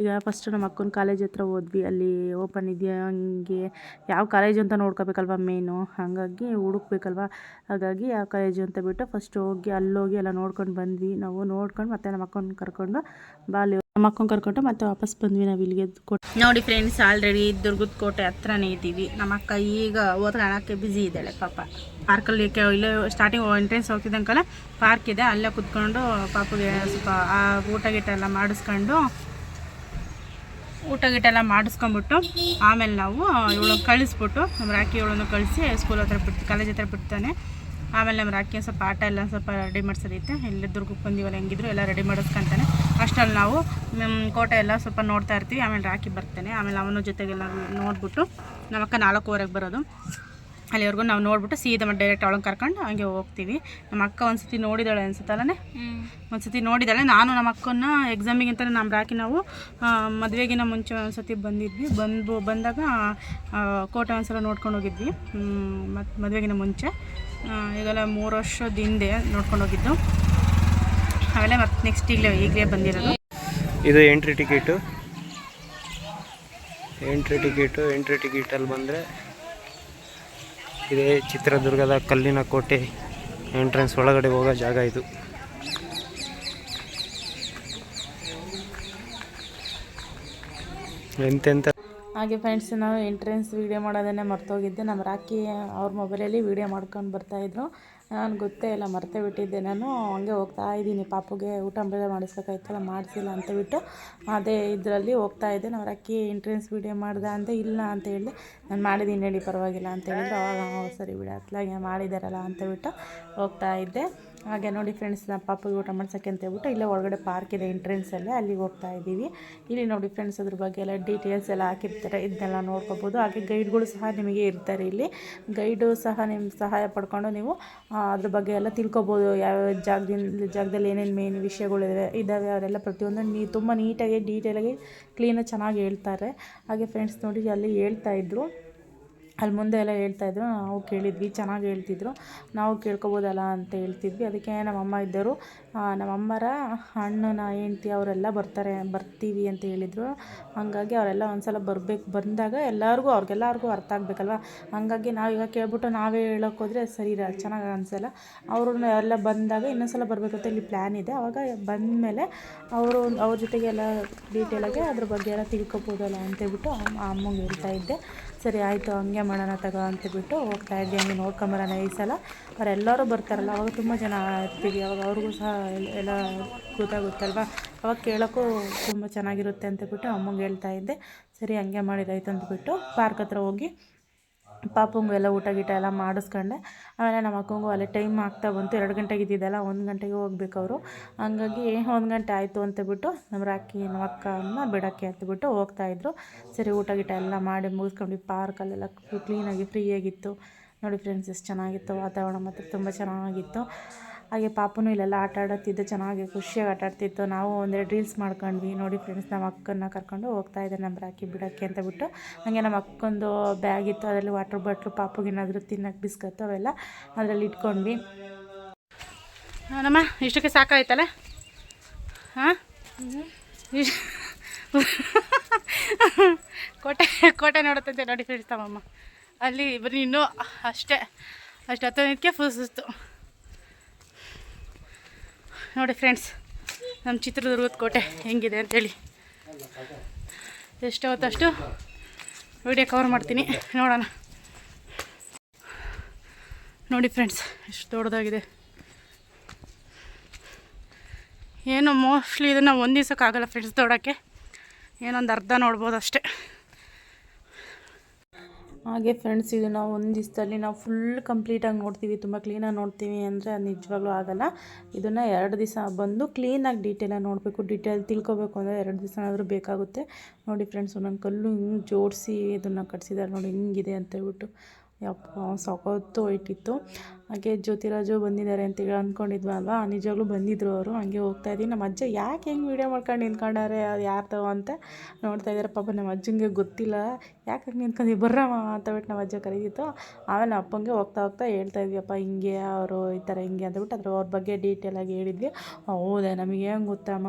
ಈಗ ಫಸ್ಟು ನಮ್ಮ ಅಕ್ಕನ ಕಾಲೇಜ್ ಹತ್ರ ಹೋದ್ವಿ. ಅಲ್ಲಿ ಓಪನ್ ಇದೆಯಾ? ಹಂಗೆ ಯಾವ ಕಾಲೇಜು ಅಂತ ನೋಡ್ಕೋಬೇಕಲ್ವ ಮೇನು ಹಾಗಾಗಿ ಹುಡುಕ್ಬೇಕಲ್ವ? ಹಾಗಾಗಿ ಯಾವ ಕಾಲೇಜು ಅಂತ ಬಿಟ್ಟು ಫಸ್ಟ್ ಹೋಗಿ ಅಲ್ಲೋಗಿ ಎಲ್ಲ ನೋಡ್ಕೊಂಡು ಬಂದ್ವಿ. ನಾವು ನೋಡ್ಕೊಂಡು ಮತ್ತೆ ನಮ್ಮ ಅಕ್ಕನ ಕರ್ಕೊಂಡು ಬಾಲಿ ನಮ್ಮ ಅಕ್ಕನ ಕರ್ಕೊಂಡು ಮತ್ತೆ ವಾಪಸ್ ಬಂದ್ವಿ, ನಾವು ಇಲ್ಲಿಗೆ ಕೋಟೆ ನೋಡಿ ಫ್ರೆಂಡ್ಸ್ ಆಲ್ರೆಡಿ ದುರ್ಗದ ಕೋಟೆ ಹತ್ರನೇ ಇದ್ದೀವಿ. ನಮ್ಮ ಅಕ್ಕ ಈಗ ಓದ್ಕೊಳ್ಳೋಕ್ಕೆ ಬಿಸಿ ಇದ್ದಾಳೆ ಪಾಪ. ಪಾರ್ಕಲ್ಲಿ ಇಲ್ಲೇ ಸ್ಟಾರ್ಟಿಂಗ್ ಎಂಟ್ರೆನ್ಸ್ ಹೋಗ್ತಿದ್ದಂಕಲ್ಲ ಪಾರ್ಕ್ ಇದೆ. ಅಲ್ಲೇ ಕುತ್ಕೊಂಡು ಪಾಪಗೆ ಸ್ವಲ್ಪ ಆ ಊಟ ಗೀಟ ಎಲ್ಲ ಮಾಡಿಸ್ಕೊಂಡು, ಊಟ ಗೀಟ ಎಲ್ಲ ಮಾಡಿಸ್ಕೊಂಬಿಟ್ಟು ಆಮೇಲೆ ನಾವು ಇವಳು ಕಳಿಸ್ಬಿಟ್ಟು ನಮ್ಮ ರಾಕಿ ಇವಳನ್ನು ಕಳಿಸಿ ಸ್ಕೂಲ್ ಹತ್ರ ಬಿಡ್ತು ಕಾಲೇಜ್ ಹತ್ರ ಬಿಡ್ತಾನೆ. ಆಮೇಲೆ ನಮ್ಮ ರಾಕಿ ಸ್ವಲ್ಪ ಆಟ ಎಲ್ಲ ಸ್ವಲ್ಪ ರೆಡಿ ಮಾಡಿಸೋದೈತೆ. ಇಲ್ಲಿ ದುರ್ಗಕ್ಕೆ ಬಂದಿವಲ್ಲ ಹೆಂಗಿದ್ರು ಎಲ್ಲ ರೆಡಿ ಮಾಡಿಸ್ಕೊಂತಾನೆ. ಅಷ್ಟರಲ್ಲಿ ನಾವು ಕೋಟೆ ಎಲ್ಲ ಸ್ವಲ್ಪ ನೋಡ್ತಾ ಇರ್ತೀವಿ. ಆಮೇಲೆ ರಾಕಿ ಬರ್ತೇನೆ. ಆಮೇಲೆ ಅವನ ಜೊತೆಗೆಲ್ಲ ನೋಡ್ಬಿಟ್ಟು ನಮ್ಮಕ್ಕ ನಾಲ್ಕೂವರೆಗೆ ಬರೋದು. ಅಲ್ಲಿವರೆಗೂ ನಾವು ನೋಡ್ಬಿಟ್ಟು ಸೀದಾ ಡೈರೆಕ್ಟ್ ಅವಳನ್ನ ಕರ್ಕೊಂಡು ಹಂಗೆ ಹೋಗ್ತೀವಿ. ನಮ್ಮ ಅಕ್ಕ ಒಂದ್ಸತಿ ನೋಡಿದಾಳೆ ಅನ್ಸುತ್ತಲ್ಲೇ ಒಂದ್ಸತಿ ನೋಡಿದಾಳೆ. ನಾನು ನಮ್ಮ ಅಕ್ಕನ ಎಕ್ಸಾಮಿಗಿಂತ ನಮ್ಮ ರಾಕಿ ನಾವು ಮದುವೆಗಿನ ಮುಂಚೆ ಒಂದ್ಸತಿ ಬಂದಿದ್ವಿ. ಬಂದು ಬಂದಾಗ ಕೋಟೆ ಒಂದ್ಸಲ ನೋಡ್ಕೊಂಡು ಹೋಗಿದ್ವಿ. ಮತ್ತು ಮದುವೆಗಿನ ಮುಂಚೆ. ಈಗೆಲ್ಲ ಮೂರು ವರ್ಷದ ಹಿಂದೆ ನೋಡ್ಕೊಂಡು ಹೋಗಿದ್ದು. ಆಮೇಲೆ ಮತ್ತೆ ನೆಕ್ಸ್ಟ್ ಈಗಲೇ ಈಗಲೇ ಬಂದಿರೋದು. ಇದು entry ticket. Entry ticket entry ಟಿಕೆಟಲ್ಲಿ ಬಂದರೆ ಇದೇ ಚಿತ್ರದುರ್ಗದ ಕಲ್ಲಿನ ಕೋಟೆ ಎಂಟ್ರೆನ್ಸ್ ಒಳಗಡೆ ಹೋಗೋ ಜಾಗ ಇದು. ಎಂತೆಂತ ಹಾಗೆ ಫ್ರೆಂಡ್ಸ್ ನಾವು ಎಂಟ್ರೆನ್ಸ್ ವೀಡಿಯೋ ಮಾಡೋದನ್ನೇ ಮರ್ತೋಗಿದ್ದೆ. ನಮ್ಮ ರಾಕಿ ಅವ್ರ ಮೊಬೈಲಲ್ಲಿ ವೀಡಿಯೋ ಮಾಡ್ಕೊಂಡು ಬರ್ತಾಯಿದ್ರು ನಾನು ಗೊತ್ತೇ ಇಲ್ಲ ಮರ್ತೇ ಬಿಟ್ಟಿದ್ದೆ. ನಾನು ಹಂಗೆ ಹೋಗ್ತಾ ಇದ್ದೀನಿ. ಪಾಪುಗೆ ಊಟ ಬೇರೆ ಮಾಡಿಸ್ಬೇಕಾಯ್ತಲ್ಲ ಮಾಡಿಸಿಲ್ಲ ಅಂತ ಬಿಟ್ಟು ಅದೇ ಇದರಲ್ಲಿ ಹೋಗ್ತಾ ಇದ್ದೆ. ನಾವು ಅಕ್ಕಿ ಎಂಟ್ರೆನ್ಸ್ ವೀಡಿಯೋ ಮಾಡ್ದೆ ಅಂತ ಇಲ್ಲ ಅಂತ ಹೇಳಿ ನಾನು ಮಾಡಿದ್ದೀನಿ ಹೇಳಿ ಪರವಾಗಿಲ್ಲ ಅಂತ ಹೇಳಿದ್ರು. ಅವಾಗ "ಹ್ಞೂ, ಸರಿ ಬಿಡ ಅತ್ಲಾಗೆ ಮಾಡಿದಾರಲ್ಲ ಅಂತ ಬಿಟ್ಟು ಹೋಗ್ತಾ ಇದ್ದೆ. ಹಾಗೆ ನೋಡಿ ಫ್ರೆಂಡ್ಸ್ ನಮ್ಮ ಪಾಪಗೆ ಊಟ ಮಾಡ್ಸೋಕ್ಕೆ ಅಂತ ಹೇಳ್ಬಿಟ್ಟು ಇಲ್ಲೇ ಒಳಗಡೆ ಪಾರ್ಕ್ ಇದೆ ಎಂಟ್ರೆನ್ಸಲ್ಲೇ ಅಲ್ಲಿಗೆ ಹೋಗ್ತಾ ಇದ್ದೀವಿ. ಇಲ್ಲಿ ನೋಡಿ ಫ್ರೆಂಡ್ಸ್ ಅದ್ರ ಬಗ್ಗೆ ಎಲ್ಲ ಡೀಟೇಲ್ಸ್ ಎಲ್ಲ ಹಾಕಿರ್ತಾರೆ. ಇದನ್ನೆಲ್ಲ ನೋಡ್ಕೋಬೋದು. ಹಾಗೆ ಗೈಡ್ಗಳು ಸಹ ನಿಮಗೆ ಇರ್ತಾರೆ ಇಲ್ಲಿ. ಗೈಡು ಸಹ ನಿಮ್ಮ ಸಹಾಯ ಪಡ್ಕೊಂಡು ನೀವು ಅದ್ರ ಬಗ್ಗೆ ಎಲ್ಲ ತಿಳ್ಕೊಬೋದು. ಯಾವ್ಯಾವ ಜಾಗದಿಂದ, ಜಾಗದಲ್ಲಿ ಏನೇನು ಮೇನ್ ವಿಷಯಗಳಿವೆ ಇದ್ದಾವೆ ಅವರೆಲ್ಲ ಪ್ರತಿಯೊಂದು ನೀ, ತುಂಬ ನೀಟಾಗಿ ಡೀಟೇಲಾಗಿ ಕ್ಲೀನಾಗಿ ಚೆನ್ನಾಗಿ ಹೇಳ್ತಾರೆ. ಹಾಗೆ ಫ್ರೆಂಡ್ಸ್ ನೋಡಿ ಅಲ್ಲಿ ಹೇಳ್ತಾ ಇದ್ರು. ಅಲ್ಲಿ ಮುಂದೆ ಎಲ್ಲ ಹೇಳ್ತಾಯಿದ್ರು ನಾವು ಕೇಳಿದ್ವಿ, ಚೆನ್ನಾಗಿ ಹೇಳ್ತಿದ್ರು. ನಾವು ಕೇಳ್ಕೊಬೋದಲ್ಲ ಅಂತ ಹೇಳ್ತಿದ್ವಿ. ಅದಕ್ಕೆ ನಮ್ಮಮ್ಮ ಇದ್ದರು. ನಮ್ಮಮ್ಮರ ಅಣ್ಣನ ಹೆಂಡ್ತಿ ಅವರೆಲ್ಲ ಬರ್ತಾರೆ, ಬರ್ತೀವಿ ಅಂತ ಹೇಳಿದರು. ಹಾಗಾಗಿ ಅವರೆಲ್ಲ ಒಂದ್ಸಲ ಬರಬೇಕು, ಬಂದಾಗ ಎಲ್ಲರಿಗೂ, ಅವ್ರಿಗೆಲ್ಲರಿಗೂ ಅರ್ಥ ಆಗಬೇಕಲ್ವ? ಹಾಗಾಗಿ ನಾವೀಗ ಕೇಳ್ಬಿಟ್ಟು ನಾವೇ ಹೇಳೋಕೆ ಹೋದರೆ ಸರಿ ಇರ ಚೆನ್ನಾಗಿ ಅನಿಸಲ್ಲ. ಅವರು ಎಲ್ಲ ಬಂದಾಗ ಇನ್ನೊಂದು ಸಲ ಬರಬೇಕಂತ ಇಲ್ಲಿ ಪ್ಲ್ಯಾನ್ ಇದೆ. ಅವಾಗ ಬಂದಮೇಲೆ ಅವರು, ಅವ್ರ ಜೊತೆಗೆ ಎಲ್ಲ ಡೀಟೇಲಾಗಿ ಅದ್ರ ಬಗ್ಗೆ ಎಲ್ಲ ತಿಳ್ಕೊಬೋದಲ್ಲ ಅಂತೇಳ್ಬಿಟ್ಟು ಅಮ್ಮ ಅಮ್ಮಂಗೆ ಹೇಳ್ತಾ ಇದ್ದೆ. ಸರಿ, ಆಯಿತು, ಹಂಗೆ ಮಾಡೋಣ ತಗೋ ಅಂತೇಳ್ಬಿಟ್ಟು ಹೋಗ್ತಾ ಇದ್ದೆ ಹಂಗೆ ನೋಡ್ಕೊಂಬರೋಣ ಈ ಸಲ. ಅವರೆಲ್ಲರೂ ಬರ್ತಾರಲ್ಲ, ಅವಾಗ ತುಂಬ ಜನ ಇರ್ತೀವಿ, ಅವಾಗ ಅವ್ರಿಗೂ ಸಹ ಎಲ್- ಎಲ್ಲ ಗೊತ್ತಾಗುತ್ತಲ್ವ? ಅವಾಗ ಕೇಳೋಕ್ಕೂ ತುಂಬ ಚೆನ್ನಾಗಿರುತ್ತೆ ಅಂತೇಳ್ಬಿಟ್ಟು ಅಮ್ಮಂಗೆ ಹೇಳ್ತಾ ಇದ್ದೆ, ಸರಿ, ಹಂಗೆ ಮಾಡಿದಾಯ್ತು ಅಂದ್ಬಿಟ್ಟು ಪಾರ್ಕ್ ಹತ್ರ ಹೋಗಿ ಪಾಪಂಗೂ ಎಲ್ಲ ಊಟ ಗೀಟ ಎಲ್ಲ ಮಾಡಿಸ್ಕೊಂಡೆ. ಆಮೇಲೆ ನಮ್ಮ ಅಕ್ಕಂಗೂ ಅಲ್ಲಿ ಟೈಮ್ ಆಗ್ತಾ ಬಂತು. ಎರಡು ಗಂಟೆಗೆ ಇದ್ದಿದ್ದಲ್ಲ, ಒಂದು ಗಂಟೆಗೆ ಹೋಗ್ಬೇಕು ಅವರು. ಹಂಗಾಗಿ ಒಂದು ಗಂಟೆ ಆಯಿತು ಅಂತೇಳ್ಬಿಟ್ಟು ನಮ್ಮ ರಾಕಿ, ನಮ್ಮ ಅಕ್ಕನ ಬಿಡೋಕ್ಕೆ ಅಂತಬಿಟ್ಟು ಹೋಗ್ತಾಯಿದ್ರು ಸರಿ, ಊಟ ಗೀಟ ಎಲ್ಲ ಮಾಡಿ ಮುಗಿಸ್ಕೊಂಡು ಪಾರ್ಕಲ್ಲೆಲ್ಲ ಕ್ಲೀನಾಗಿ ಫ್ರೀಯಾಗಿತ್ತು ನೋಡಿ ಫ್ರೆಂಡ್ಸ್ ಎಷ್ಟು ಚೆನ್ನಾಗಿತ್ತು ವಾತಾವರಣ ಮಾತ್ರ ತುಂಬ ಚೆನ್ನಾಗಿತ್ತು. ಹಾಗೆ ಪಾಪನು ಇಲ್ಲೆಲ್ಲ ಆಟ ಆಡುತ್ತಿದ್ದು ಚೆನ್ನಾಗಿ ಖುಷಿಯಾಗಿ ಆಟ ಆಡ್ತಿತ್ತು. ನಾವು ಒಂದೆರಡು ರೀಲ್ಸ್ ಮಾಡ್ಕೊಂಡ್ವಿ. ನೋಡಿ ಫ್ರೆಂಡ್ಸ್ ನಮ್ಮ ಅಕ್ಕನ ಕರ್ಕೊಂಡು ಹೋಗ್ತಾ ಇದ್ದೆ ನಮ್ಮ ರಾಕಿ ಬಿಡೋಕ್ಕೆ ಅಂತ ಬಿಟ್ಟು. ಹಾಗೆ ನಮ್ಮ ಅಕ್ಕೊಂದು ಬ್ಯಾಗ್ ಇತ್ತು ಅದರಲ್ಲಿ ವಾಟರ್ ಬಾಟ್ಲು ಪಾಪುಗೆ ಏನಾದರೂ ತಿನ್ನೋಕ್ಕೆ ಬಿಸ್ಕತ್ತು ಅವೆಲ್ಲ ಅದರಲ್ಲಿ ಇಟ್ಕೊಂಡ್ವಿ. ನಮ್ಮ ಇಷ್ಟಕ್ಕೆ ಸಾಕಾಯ್ತಲ್ಲ? ಹಾಂ? ಕೋಟೆ ಕೋಟೆ ನೋಡುತ್ತಂತೆ ನೋಡಿ ಫ್ರೆಂಡ್ಸ್ ತಮ್ಮಮ್ಮ. ಅಲ್ಲಿ ಬರೀ ಇನ್ನೂ ಅಷ್ಟೇ. ಅಷ್ಟು ಹತ್ತೋದಕ್ಕೆ ಫುಲ್ ಸುಸ್ತು. ನೋಡಿ ಫ್ರೆಂಡ್ಸ್, ನಮ್ಮ ಚಿತ್ರದುರ್ಗದ ಕೋಟೆ ಹೆಂಗಿದೆ ಅಂತೇಳಿ. ಎಷ್ಟು ಹೊತ್ತಷ್ಟು ವಿಡಿಯೋ ಕವರ್ ಮಾಡ್ತೀನಿ. ನೋಡೋಣ. ನೋಡಿ ಫ್ರೆಂಡ್ಸ್, ಎಷ್ಟು ದೊಡ್ಡದಾಗಿದೆ. ಏನು ಮೋಸ್ಟ್ಲಿ ಇದನ್ನು ಒಂದು ದಿವ್ಸಕ್ಕಾಗಲ್ಲ ಫ್ರೆಂಡ್ಸ್ ದೊಡೋಕ್ಕೆ ಏನೊಂದು ಅರ್ಧ ನೋಡ್ಬೋದು ಅಷ್ಟೇ. ಹಾಗೆ ಫ್ರೆಂಡ್ಸ್ ಇದು ನಾವು ಒಂದು ದಿವಸದಲ್ಲಿ ನಾವು ಫುಲ್ ಕಂಪ್ಲೀಟಾಗಿ ನೋಡ್ತೀವಿ, ತುಂಬ ಕ್ಲೀನಾಗಿ ನೋಡ್ತೀವಿ ಅಂದರೆ ಅದು ನಿಜವಾಗ್ಲೂ ಆಗಲ್ಲ. ಇದನ್ನು ಎರಡು ದಿವಸ ಬಂದು ಕ್ಲೀನಾಗಿ ಡೀಟೇಲಾಗಿ ನೋಡಬೇಕು ಡೀಟೇಲ್ ತಿಳ್ಕೊಬೇಕು ಅಂದರೆ ಎರಡು ದಿವಸನಾದರೂ ಬೇಕಾಗುತ್ತೆ. ನೋಡಿ ಫ್ರೆಂಡ್ಸ್ ಒಂದೊಂದು ಕಲ್ಲು ಹಿಂಗೆ ಜೋಡಿಸಿ ಇದನ್ನು ಕಟ್ಸಿದ್ದಾರೆ ನೋಡಿ, ಹಿಂಗಿದೆ ಅಂತ ಹೇಳ್ಬಿಟ್ಟು. ಯಪ್ಪ ಸಖತ್ತು ಇಟ್ಟಿತ್ತು ಹಾಗೆ ಜ್ಯೋತಿರಾಜು ಬಂದಿದ್ದಾರೆ ಅಂತೇಳಿ ಅಂದ್ಕೊಂಡಿದ್ವ ಅಲ್ವಾ ನಿಜವಾಗ್ಲೂ ಬಂದಿದ್ರು ಅವರು. ಹಾಗೆ ಹೋಗ್ತಾ ಇದ್ದೀವಿ ನಮ್ಮ ಅಜ್ಜ ಯಾಕೆ ಹೆಂಗೆ ವೀಡಿಯೋ ಮಾಡ್ಕೊಂಡು ನಿಂತ್ಕೊಂಡಾರೆ? ಅದು ಯಾರ್ದವ ಅಂತ ನೋಡ್ತಾ ಇದ್ದಾರೆ. ಪಾಪ ನಮ್ಮ ಅಜ್ಜಂಗೆ ಗೊತ್ತಿಲ್ಲ. ಯಾಕೆ ಹಂಗೆ ನಿಂತ್ಕೊಂಡು? ಬರ್ರಮ್ಮ ಅಂತ ಬಿಟ್ಟು ನಮ್ಮ ಅಜ್ಜ ಕರೀತಿತ್ತು ಆಮೇಲೆ ನಮ್ಮ ಅಪ್ಪಂಗೆ ಹೋಗ್ತಾ ಹೋಗ್ತಾ ಹೇಳ್ತಾ ಇದ್ವಿಯಪ್ಪ ಹಿಂಗೆ ಅವರು ಈ ಥರ ಹಿಂಗೆ ಅಂದ್ಬಿಟ್ಟು ಅದ್ರ ಅವ್ರ ಬಗ್ಗೆ ಡೀಟೇಲಾಗಿ ಹೇಳಿದ್ವಿ. ಹೌದಾ? ನಮಗೆ ಹೆಂಗೆ ಗೊತ್ತಮ್ಮ?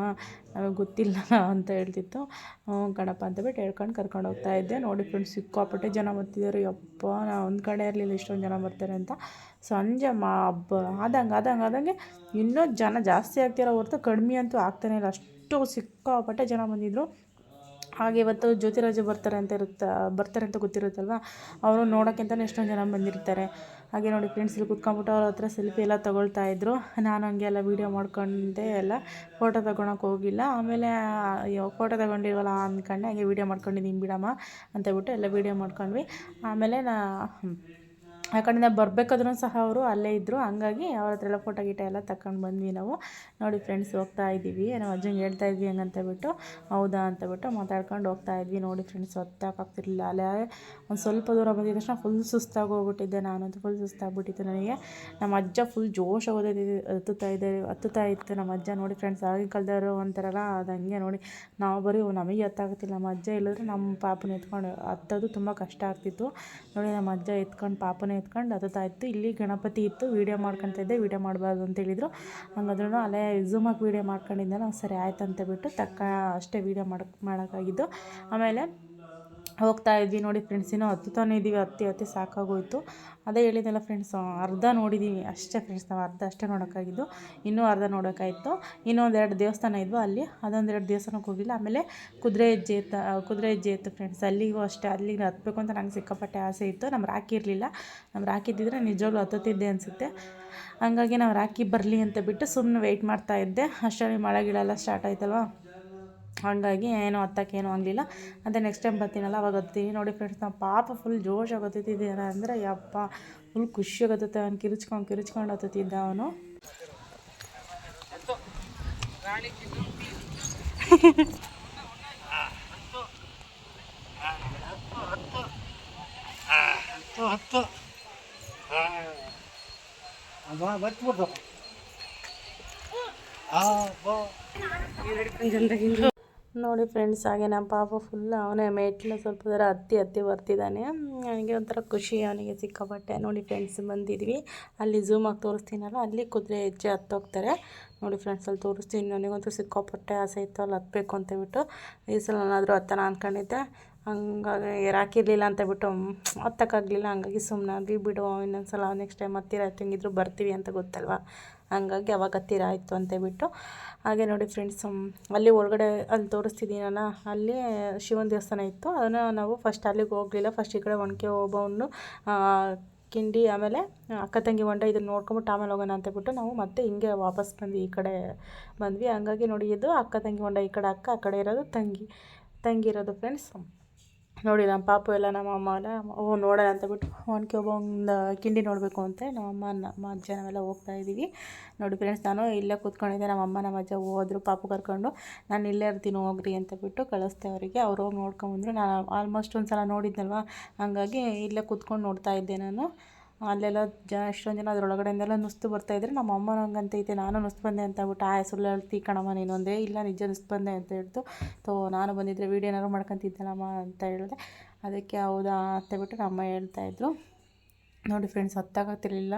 ನಮಗೆ ಗೊತ್ತಿಲ್ಲ ಅಂತ ಹೇಳ್ತಿತ್ತು. ಕಣಪ್ಪ ಅಂತಬಿಟ್ಟು ಹೇಳ್ಕೊಂಡು ಕರ್ಕೊಂಡು ಹೋಗ್ತಾ ಇದ್ದೆ. ನೋಡಿ ಫ್ರೆಂಡ್ಸ್ ಸಿಕ್ಕಾಪಟ್ಟೆ ಜನ ಬರ್ತಿದ್ದಾರೆ. ಯಪ್ಪ, ನಾ ಒಂದು ಕಡೆ ಇರಲಿಲ್ಲ ಇಷ್ಟೊಂದು ಜನ ಬರ್ತಾರೆ ಅಂತ. ಸಂಜೆ ಮಾ ಹಬ್ಬ ಆದಂಗೆ ಆದಂಗೆ ಆದಂಗೆ ಇನ್ನೂ ಜನ ಜಾಸ್ತಿ ಆಗ್ತಿರೋ ಹೊರತು ಕಡಿಮೆ ಅಂತೂ ಆಗ್ತಾನೆ ಇಲ್ಲ. ಅಷ್ಟು ಸಿಕ್ಕಾಪಟ್ಟೆ ಜನ ಬಂದಿದ್ದರು ಹಾಗೆ ಇವತ್ತು ಜ್ಯೋತಿರಾಜು ಬರ್ತಾರೆ ಅಂತ ಇರುತ್ತೆ, ಬರ್ತಾರೆ ಅಂತ ಗೊತ್ತಿರುತ್ತಲ್ವ? ಅವರು ನೋಡೋಕ್ಕಿಂತಲೇ ಎಷ್ಟೊಂದು ಜನ ಬಂದಿರ್ತಾರೆ. ಹಾಗೆ ನೋಡಿ ಫ್ರೆಂಡ್ಸ್ ಇಲ್ಲಿ ಕುತ್ಕೊಂಡ್ಬಿಟ್ಟು ಅವ್ರ ಹತ್ರ ಸೆಲ್ಫಿ ಎಲ್ಲ ತೊಗೊಳ್ತಾ ಇದ್ರು. ನಾನು ಹಂಗೆ ಎಲ್ಲ ವೀಡಿಯೋ ಮಾಡ್ಕೊಂಡೆ ಎಲ್ಲ ಫೋಟೋ ತೊಗೊಳಕ್ಕೆ ಹೋಗಿಲ್ಲ. ಆಮೇಲೆ ಫೋಟೋ ತೊಗೊಂಡಿಲ್ವಲ್ಲ ಅಂದ್ಕೊಂಡೆ, ಹಾಗೆ ವೀಡಿಯೋ ಮಾಡ್ಕೊಂಡಿದ್ದೀನಿ ಬಿಡಮ್ಮ ಅಂತ ಹೇಳ್ಬಿಟ್ಟು ಎಲ್ಲ ವೀಡಿಯೋ ಮಾಡ್ಕೊಂಡ್ವಿ. ಆಮೇಲೆ ನಾ ಆ ಕಡೆಯಿಂದ ಬರಬೇಕಾದ್ರೂ ಸಹ ಅವರು ಅಲ್ಲೇ ಇದ್ದರು ಹಂಗಾಗಿ ಅವ್ರ ಹತ್ರ ಎಲ್ಲ ಫೋಟೋ ಗೀಟ ಎಲ್ಲ ತಗೊಂಡು ಬಂದ್ವಿ ನಾವು. ನೋಡಿ ಫ್ರೆಂಡ್ಸ್ ಹೋಗ್ತಾ ಇದ್ದೀವಿ ನಾವು ಅಜ್ಜಂಗೆ ಹೇಳ್ತಾ ಇದ್ವಿ ಹಂಗಂತ ಬಿಟ್ಟು ಹೌದಾ ಅಂತ ಬಿಟ್ಟು ಮಾತಾಡ್ಕೊಂಡು ಹೋಗ್ತಾ ಇದ್ವಿ. ನೋಡಿ ಫ್ರೆಂಡ್ಸ್ ಹೊತ್ತಾಗ್ತಿರ್ಲಿಲ್ಲ ಅಲ್ಲೇ ಒಂದು ಸ್ವಲ್ಪ ದೂರ ಬಂದಿದ ತಕ್ಷಣ ಫುಲ್ ಸುಸ್ತಾಗಿ ಹೋಗ್ಬಿಟ್ಟಿದ್ದೆ ನಾನಂತೂ ಫುಲ್ ಸುಸ್ತಾಗ್ಬಿಟ್ಟಿತ್ತು ನನಗೆ. ನಮ್ಮ ಅಜ್ಜ ಫುಲ್ ಜೋಶ್ ಓದೋದಿ ಹತ್ತುತ್ತಾ ಇದ್ದೆ ಹತ್ತುತ್ತಾ ಇತ್ತು ನಮ್ಮ ಅಜ್ಜ. ನೋಡಿ ಫ್ರೆಂಡ್ಸ್ ಆಗಿನ ಕಾಲದವರು ಅಂತಾರಲ್ಲ ಅದು ಹಂಗೆ ನೋಡಿ. ನಾವು ಬರೀ ನಮಗೆ ಹತ್ತಾಗ್ತಿಲ್ಲ ನಮ್ಮ ಅಜ್ಜ ಇಲ್ಲದ್ರೆ ನಮ್ಮ ಪಾಪನ ಎತ್ಕೊಂಡು, ಹತ್ತೋದು ತುಂಬ ಕಷ್ಟ ಆಗ್ತಿತ್ತು. ನೋಡಿ ನಮ್ಮ ಅಜ್ಜ ಎತ್ಕೊಂಡು ಪಾಪನ ಎತ್ಕೊಂಡು ಹತ್ತುತ್ತಾ ಇತ್ತು ಇಲ್ಲಿ ಗಣಪತಿ ಇತ್ತು ವೀಡಿಯೋ ಮಾಡ್ಕೊತಾ ಇದ್ದೆ ವೀಡಿಯೋ ಮಾಡಬಾರ್ದು ಅಂತ ಹೇಳಿದರು. ಹಂಗಾದ್ರೂ ಅಲ್ಲೇ ಝೂಮಾಗಿ ವೀಡಿಯೋ ಮಾಡ್ಕೊಂಡಿದ್ದೆ ನಾವು ಸರಿ ಆಯ್ತು ಅಂತ ಬಿಟ್ಟು ತಕ್ಕ ಅಷ್ಟೇ ವೀಡಿಯೋ ಮಾಡಕ್ಕೆ ಮಾಡೋಕ್ಕಾಗಿದ್ದು. ಆಮೇಲೆ ಹೋಗ್ತಾ ಇದ್ವಿ ನೋಡಿ ಫ್ರೆಂಡ್ಸ್ ಇನ್ನೂ ಹತ್ತುತ್ತಾನೆ ಇದ್ದೀವಿ, ಹತ್ತಿ ಹತ್ತಿ ಸಾಕಾಗೋಯ್ತು. ಅದೇ ಹೇಳಿದ್ದೆಲ್ಲ ಫ್ರೆಂಡ್ಸ್ ಅರ್ಧ ನೋಡಿದ್ದೀವಿ ಅಷ್ಟೇ ಫ್ರೆಂಡ್ಸ್ ನಾವು ಅರ್ಧ ಅಷ್ಟೇ ನೋಡೋಕ್ಕಾಗಿದ್ದು. ಇನ್ನೂ ಅರ್ಧ ನೋಡೋಕ್ಕಾಯಿತು ಇನ್ನೂ ಒಂದೆರಡು ದೇವಸ್ಥಾನ ಇದ್ವು ಅಲ್ಲಿ ಅದೊಂದೆರಡು ದೇವಸ್ಥಾನಕ್ಕೆ ಹೋಗಿಲ್ಲ. ಆಮೇಲೆ ಕುದುರೆ ಹೆಜ್ಜೆ ಇತ್ತು ಕುದುರೆ ಹೆಜ್ಜೆ ಇತ್ತು ಫ್ರೆಂಡ್ಸ್ ಅಲ್ಲಿಗೂ ಅಷ್ಟೇ ಅಲ್ಲಿಗೆ ಹತ್ತಬೇಕು ಅಂತ ನಂಗೆ ಸಿಕ್ಕಾಪಟ್ಟೆ ಆಸೆ ಇತ್ತು. ನಮ್ಮ ರಾಕಿ ಇರಲಿಲ್ಲ. ನಮ್ಮ ರಾಕಿ ಇದ್ದಿದ್ರೆ ನಿಜವಾಗ್ಲೂ ಹತ್ತುತ್ತಿದ್ದೆ ಅನಿಸುತ್ತೆ. ಹಂಗಾಗಿ ನಾವು ರಾಕಿ ಬರಲಿ ಅಂತ ಬಿಟ್ಟು ಸುಮ್ಮನೆ ವೆಯ್ಟ್ ಮಾಡ್ತಾ ಇದ್ದೆ. ಅಷ್ಟರಲ್ಲಿ ಮಳೆ ಸ್ಟಾರ್ಟ್ ಆಯ್ತಲ್ವ? ಹಾಗಾಗಿ ಏನೋ ಹತ್ತಕ್ಕೇನು ಆಗಲಿಲ್ಲ ಅದೇ ನೆಕ್ಸ್ಟ್ ಟೈಮ್ ಬರ್ತೀನಲ್ಲ ಅವಾಗ ಹತ್ತೀನಿ. ನೋಡಿ ಫ್ರೆಂಡ್ಸ್ ನಮ್ಮ ಪಾಪ ಫುಲ್ ಜೋಶ್ ಆಗೋತಿದ್ದೀರ ಅಂದರೆ ಯಪ್ಪ ಫುಲ್ ಖುಷಿ ಆಗುತ್ತೈತೆ ಅವ್ನು ಕಿರಿಚ್ಕೊಂಡು ಕಿರಿಚ್ಕೊಂಡು ಹತ್ತುತ್ತಿದ್ದ ಅವನು. ಹತ್ತು ನೋಡಿ ಫ್ರೆಂಡ್ಸ್, ಹಾಗೆ ನಮ್ಮ ಪಾಪ ಫುಲ್ ಅವನೇ ಮೆಟ್ಲು ಸ್ವಲ್ಪ ಜರ ಹತ್ತಿ ಹತ್ತಿ ಬರ್ತಿದ್ದಾನೆ. ನನಗೆ ಒಂಥರ ಖುಷಿ, ಅವನಿಗೆ ಸಿಕ್ಕಾಪಟ್ಟೆ. ನೋಡಿ ಫ್ರೆಂಡ್ಸ್, ಬಂದಿದ್ವಿ. ಅಲ್ಲಿ ಝೂಮಾಗಿ ತೋರಿಸ್ತೀನಲ್ಲ, ಅಲ್ಲಿ ಕುದುರೆ ಹೆಜ್ಜೆ ಹತ್ತೋಗ್ತಾರೆ. ನೋಡಿ ಫ್ರೆಂಡ್ಸ್, ಅಲ್ಲಿ ತೋರಿಸ್ತೀನಿ. ನನಗಂತೂ ಸಿಕ್ಕಾಪಟ್ಟೆ ಆಸೆ ಇತ್ತು, ಅಲ್ಲಿ ಹತ್ತಬೇಕು ಅಂತೇಳ್ಬಿಟ್ಟು ಈ ಸಲ ನಾನಾದರೂ ಹತ್ತನ ಅಂದ್ಕೊಂಡಿದ್ದೆ ಹಂಗಾಗಿ ಯಾರಾಕಿರಲಿಲ್ಲ ಅಂತ ಬಿಟ್ಟು ಹತ್ತಕ್ಕಾಗಲಿಲ್ಲ. ಹಂಗಾಗಿ ಸುಮ್ಮನಾಗಿ ಬಿಡು ಇನ್ನೊಂದು ಸಲ ನೆಕ್ಸ್ಟ್ ಟೈಮ್ ಹತ್ತಿರ ಆಯ್ತು ಹಿಂಗಿದ್ರು ಬರ್ತೀವಿ ಅಂತ ಗೊತ್ತಲ್ವ? ಹಂಗಾಗಿ ಅವಾಗ ಹತ್ತಿರ ಆಯಿತು ಅಂತೇಳ್ಬಿಟ್ಟು. ಹಾಗೆ ನೋಡಿ ಫ್ರೆಂಡ್ಸ್ ಅಲ್ಲಿ ಒಳಗಡೆ ಅಲ್ಲಿ ತೋರಿಸ್ತಿದ್ದೀನಲ್ಲ, ಅಲ್ಲಿ ಶಿವನ ದೇವಸ್ಥಾನ ಇತ್ತು. ಅದನ್ನು ನಾವು ಫಸ್ಟ್ ಅಲ್ಲಿಗೆ ಹೋಗಲಿಲ್ಲ. ಫಸ್ಟ್ ಈ ಕಡೆ ಒಣಕೆ ಓಬವನ್ನು ಕಿಂಡಿ, ಆಮೇಲೆ ಅಕ್ಕ ತಂಗಿ ಹೊಂಡ ಇದನ್ನು ನೋಡ್ಕೊಂಬಿಟ್ಟು ಆಮೇಲೆ ಹೋಗೋಣ ಅಂತ ಬಿಟ್ಟು ನಾವು ಮತ್ತೆ ಹಿಂಗೆ ವಾಪಸ್ ಬಂದ್ವಿ, ಈ ಕಡೆ ಬಂದ್ವಿ. ಹಂಗಾಗಿ ನೋಡಿ ಇದು ಅಕ್ಕ ತಂಗಿ ಹೊಂಡ ಈ ಕಡೆ ಅಕ್ಕ, ಆ ಕಡೆ ಇರೋದು ತಂಗಿ. ತಂಗಿ ಇರೋದು ಫ್ರೆಂಡ್ಸ್ ನೋಡಿ ನಮ್ಮ ಪಾಪು ಎಲ್ಲ ನಮ್ಮ ಅಮ್ಮ ಎಲ್ಲ, ಓ, ನೋಡೋಣ ಅಂತ ಬಿಟ್ಟು ಒನಕೆ ಒಬ್ಬ ಒಂದು ಕಿಂಡಿ ನೋಡಬೇಕು ಅಂತ. ನಮ್ಮ ಅಮ್ಮ, ನಮ್ಮ ಅಜ್ಜ ನಾವೆಲ್ಲ ಹೋಗ್ತಾ ಇದ್ದೀವಿ. ನೋಡಿ ಫ್ರೆಂಡ್ಸ್ ನಾನು ಇಲ್ಲೇ ಕೂತ್ಕೊಂಡಿದ್ದೆ. ನಮ್ಮ ಅಮ್ಮ, ನಮ್ಮ ಅಜ್ಜ ಹೋದ್ರು ಪಾಪು ಕರ್ಕೊಂಡು. ನಾನು ಇಲ್ಲೇ ಇರ್ತೀನಿ, ಹೋಗ್ರಿ ಅಂತ ಬಿಟ್ಟು ಕಳಿಸ್ದೆ ಅವರಿಗೆ. ಅವ್ರು ಹೋಗಿ ನೋಡ್ಕೊಂಬಂದರು ನಾನು ಆಲ್ಮೋಸ್ಟ್ ಒಂದು ಸಲ ನೋಡಿದ್ನಲ್ವ? ಹಾಗಾಗಿ ಇಲ್ಲೇ ಕೂತ್ಕೊಂಡು ನೋಡ್ತಾ ಇದ್ದೆ ನಾನು. ಅಲ್ಲೆಲ್ಲ ಜನ ಎಷ್ಟೊಂದು ಜನ ಅದರೊಳಗಡೆಯಿಂದೆಲ್ಲ ನುಸ್ತು ಬರ್ತಾಯಿದ್ರೆ ನಮ್ಮ ಅಮ್ಮ ನಂಗಂತೈತೆ ನಾನು ನುಸ್ತು ಬಂದೆ ಅಂತ ಹೇಳ್ಬಿಟ್ಟು ಆ ಸುಳ್ಳು ಹೇಳ್ತಿ ಕಣಮ್ಮ ನೀನು ಒಂದೇ ಇಲ್ಲ ನಿಜ ನುಸ್ತು ಬಂದೆ ಅಂತ ಹೇಳ್ತು. ತೋ, ನಾನು ಬಂದಿದ್ದರೆ ವೀಡಿಯೋ ಏನಾದ್ರು ಮಾಡ್ಕೊತಿದ್ದೆನಮ್ಮ ಅಂತ ಹೇಳಿದೆ. ಅದಕ್ಕೆ ಹೌದಾ ಅಂತ ಬಿಟ್ಟು ನಮ್ಮ ಹೇಳ್ತಾಯಿದ್ರು ನೋಡಿ ಫ್ರೆಂಡ್ಸ್ ಹತ್ತಾಗತ್ತಿರಲಿಲ್ಲ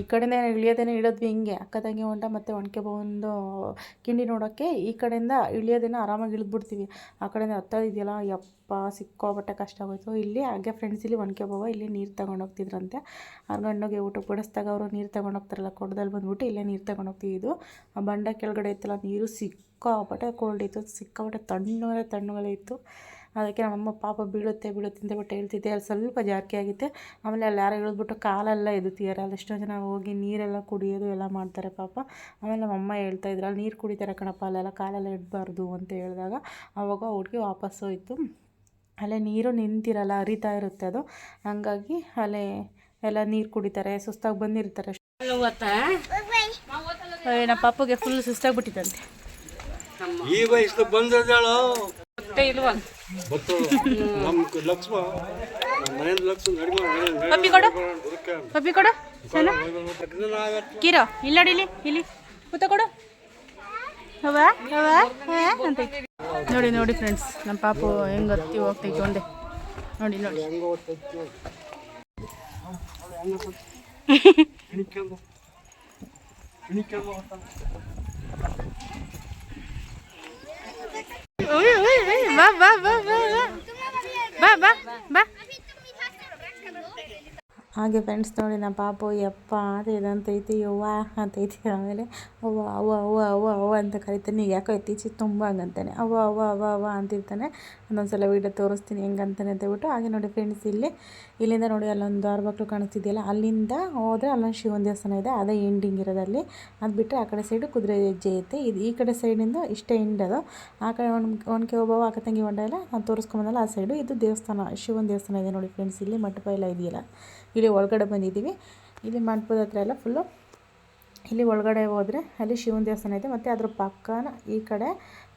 ಈ ಕಡೆಯಿಂದ ಇಳಿಯೋದೇನೆ ಇಳಿದ್ವಿ ಹಿಂಗೆ. ಅಕ್ಕದಂಗೆ ತಂಗಿ ಹೊಂಟ ಮತ್ತು ಒಣಕೆ ಬಂದು ಕಿಂಡಿ ನೋಡೋಕ್ಕೆ ಈ ಕಡೆಯಿಂದ ಇಳಿಯೋದೇನೋ ಆರಾಮಾಗಿ ಇಳಿದ್ಬಿಡ್ತೀವಿ. ಆ ಕಡೆಯಿಂದ ಹತ್ತೋದಿದೆಯಲ್ಲ ಯಪ್ಪ ಸಿಕ್ಕೋಬಟ್ಟೆ ಕಷ್ಟ ಆಗೋಯ್ತು. ಇಲ್ಲಿ ಹಾಗೆ ಫ್ರೆಂಡ್ಸ್ ಇಲ್ಲಿ ಒಣಕೆ ಬಾವ ಇಲ್ಲಿ ನೀರು ತಗೊಂಡು ಹೋಗ್ತಿದ್ರಂತೆ. ಅವ್ರ ಗಂಡಗೆ ಊಟಕ್ಕೆ ಬಿಡಿಸ್ದಾಗ ಅವರು ನೀರು ತಗೊಂಡು ಹೋಗ್ತಾರಲ್ಲ ಕೊಡದಲ್ಲಿ ಬಂದ್ಬಿಟ್ಟು ಇಲ್ಲೇ ನೀರು ತಗೊಂಡು ಹೋಗ್ತೀವಿ. ಆ ಬಂಡ ಕೆಳಗಡೆ ಇತ್ತಲ್ಲ, ನೀರು ಸಿಕ್ಕಾಪಟ್ಟೆ ಕೋಲ್ಡ್ ಇತ್ತು, ಸಿಕ್ಕಾಪಟ್ಟೆ ತಣ್ಣಗಳೇ ತಣ್ಣಗಲೇ ಇತ್ತು. ಅದಕ್ಕೆ ನಮ್ಮಮ್ಮ ಪಾಪ ಬೀಳುತ್ತೆ ಬೀಳುತ್ತೆ ಅಂತ ಬಿಟ್ಟು ಹೇಳ್ತಿದ್ದೆ. ಅಲ್ಲಿ ಸ್ವಲ್ಪ ಜಾರಿಕೆ ಆಗಿತ್ತೆ. ಆಮೇಲೆ ಅಲ್ಲಿ ಯಾರೋ ಇಳಿದ್ಬಿಟ್ಟು ಕಾಲೆಲ್ಲ ಎದುತ್ತೀಯಾರ ಅಲ್ಲಿ ಎಷ್ಟೋ ಜನ ಹೋಗಿ ನೀರೆಲ್ಲ ಕುಡಿಯೋದು ಎಲ್ಲ ಮಾಡ್ತಾರೆ ಪಾಪ. ಆಮೇಲೆ ನಮ್ಮಮ್ಮ ಹೇಳ್ತಾ ಇದ್ರು ಅಲ್ಲಿ ನೀರು ಕುಡಿತಾರೆ ಕಣಪ್ಪ ಅಲ್ಲೆಲ್ಲ ಕಾಲೆಲ್ಲ ಇಡಬಾರ್ದು ಅಂತ ಹೇಳಿದಾಗ ಆವಾಗ ಹುಡುಗಿ ವಾಪಸ್ ಹೋಯಿತು. ಅಲ್ಲೇ ನೀರು ನಿಂತಿರಲ್ಲ ಹರಿತಾ ಇರುತ್ತೆ ಅದು. ಹಂಗಾಗಿ ಅಲ್ಲೇ ಎಲ್ಲ ನೀರು ಕುಡಿತಾರೆ ಸುಸ್ತಾಗಿ ಬಂದಿರ್ತಾರೆ ನಮ್ಮ ಪಾಪಗೆ ಫುಲ್ ಸುಸ್ತಾಗ್ಬಿಟ್ಟಿತ್ತಂತೆ ಈ ವಯಸ್ಸು ಮತ್ತೆ ಇಲ್ವಾ? ಬತ್ತು ನಮ್ಮ ಲಕ್ಷ್ಮ ನಮ್ಮ ಮನೆಯಿಂದ ಲಕ್ಷ್ಮ ನಡಿಮ ಪಪ್ಪಿ ಕೊಡು. ಪಪ್ಪಿ ಕೊಡು. ಚೆನ್ನ ಕಿರೋ ಇಲ್ಲಿ ಇಲ್ಲಿ ಇಲ್ಲಿ. ಕೂತ ಕೊಡು. ಹವ ಹವ ಅಂತ ನೋಡಿ ನೋಡಿ ಫ್ರೆಂಡ್ಸ್ ನಮ್ಮ ಪಾಪು ಹೆಂಗೆ ಹತ್ತಿ ಹೋಗ್ತೈತೆ ಒಂದೇ. ನೋಡಿ ನೋಡಿ. oui, oui, oui. Va, va, va, va. Va, va, va. va. ಹಾಗೆ ಫ್ರೆಂಡ್ಸ್ ನೋಡಿ ನಮ್ಮ ಪಾಪು, ಯಪ್ಪ ಅಂತ ಇದಂತೈತಿ ಯವ್ವ ಅಂತೈತಿ ಆಮೇಲೆ, ಅವ್ವ ಅವ್ವ ಅವ್ವ ಅವ್ವ ಅವ್ವ ಅಂತ ಕರಿತಾನೆ. ಯಾಕೋ ಇತ್ತೀಚೆಗೆ ತುಂಬ ಹಂಗಂತಾನೆ ಅವ್ವ ಅವ್ವ ಅವ್ವ ಅವ್ವ ಅಂತಿರ್ತಾನೆ. ಒಂದೊಂದ್ಸಲ ವೀಡಿಯೋ ತೋರಿಸ್ತೀನಿ ಹೆಂಗಂತಾನೆ ಅಂತ ಹೇಳ್ಬಿಟ್ಟು, ಹಾಗೆ ನೋಡಿ ಫ್ರೆಂಡ್ಸ್ ಇಲ್ಲಿ, ಇಲ್ಲಿಂದ ನೋಡಿ ಅಲ್ಲೊಂದು ದ್ವಾರ ಬಾಕ್ಲು ಕಾಣಿಸ್ತಿದೆಯಲ್ಲ, ಅಲ್ಲಿಂದ ಹೋದರೆ ಅಲ್ಲೊಂದು ಶಿವನ ದೇವಸ್ಥಾನ ಇದೆ, ಅದೇ ಎಂಡಿಂಗ್ ಇರೋದಲ್ಲಿ. ಅದು ಬಿಟ್ಟರೆ ಆ ಕಡೆ ಸೈಡು ಕುದುರೆ ಹೆಜ್ಜೆ ಐತೆ ಇದು. ಈ ಕಡೆ ಸೈಡಿಂದ ಇಷ್ಟೇ ಎಂಡ್ ಅದು. ಆ ಕಡೆ ಒಣ ಒಣಕೆ ಒಬ್ಬವ ಅಕ್ಕ ತಂಗಿ ಹೊಂಡ ಎಲ್ಲ ನಾನು ತೋರಿಸ್ಕೊಂಬಂದಲ್ಲ ಆ ಸೈಡು ಇದು ದೇವಸ್ಥಾನ, ಶಿವನ ದೇವಸ್ಥಾನ ಇದೆ ನೋಡಿ ಫ್ರೆಂಡ್ಸ್ ಇಲ್ಲಿ ಮಠಪ ಎಲ್ಲ ಇದೆಯಲ್ಲ. ಇಲ್ಲಿ ಒಳಗಡೆ ಬಂದಿದ್ದೀವಿ. ಇಲ್ಲಿ ಮಂಟಪದ ಹತ್ರ ಎಲ್ಲ ಫುಲ್ಲು ಇಲ್ಲಿ ಒಳಗಡೆ ಹೋದರೆ ಅಲ್ಲಿ ಶಿವನ ದೇವಸ್ಥಾನ ಇದೆ. ಮತ್ತು ಅದ್ರ ಪಕ್ಕನ ಈ ಕಡೆ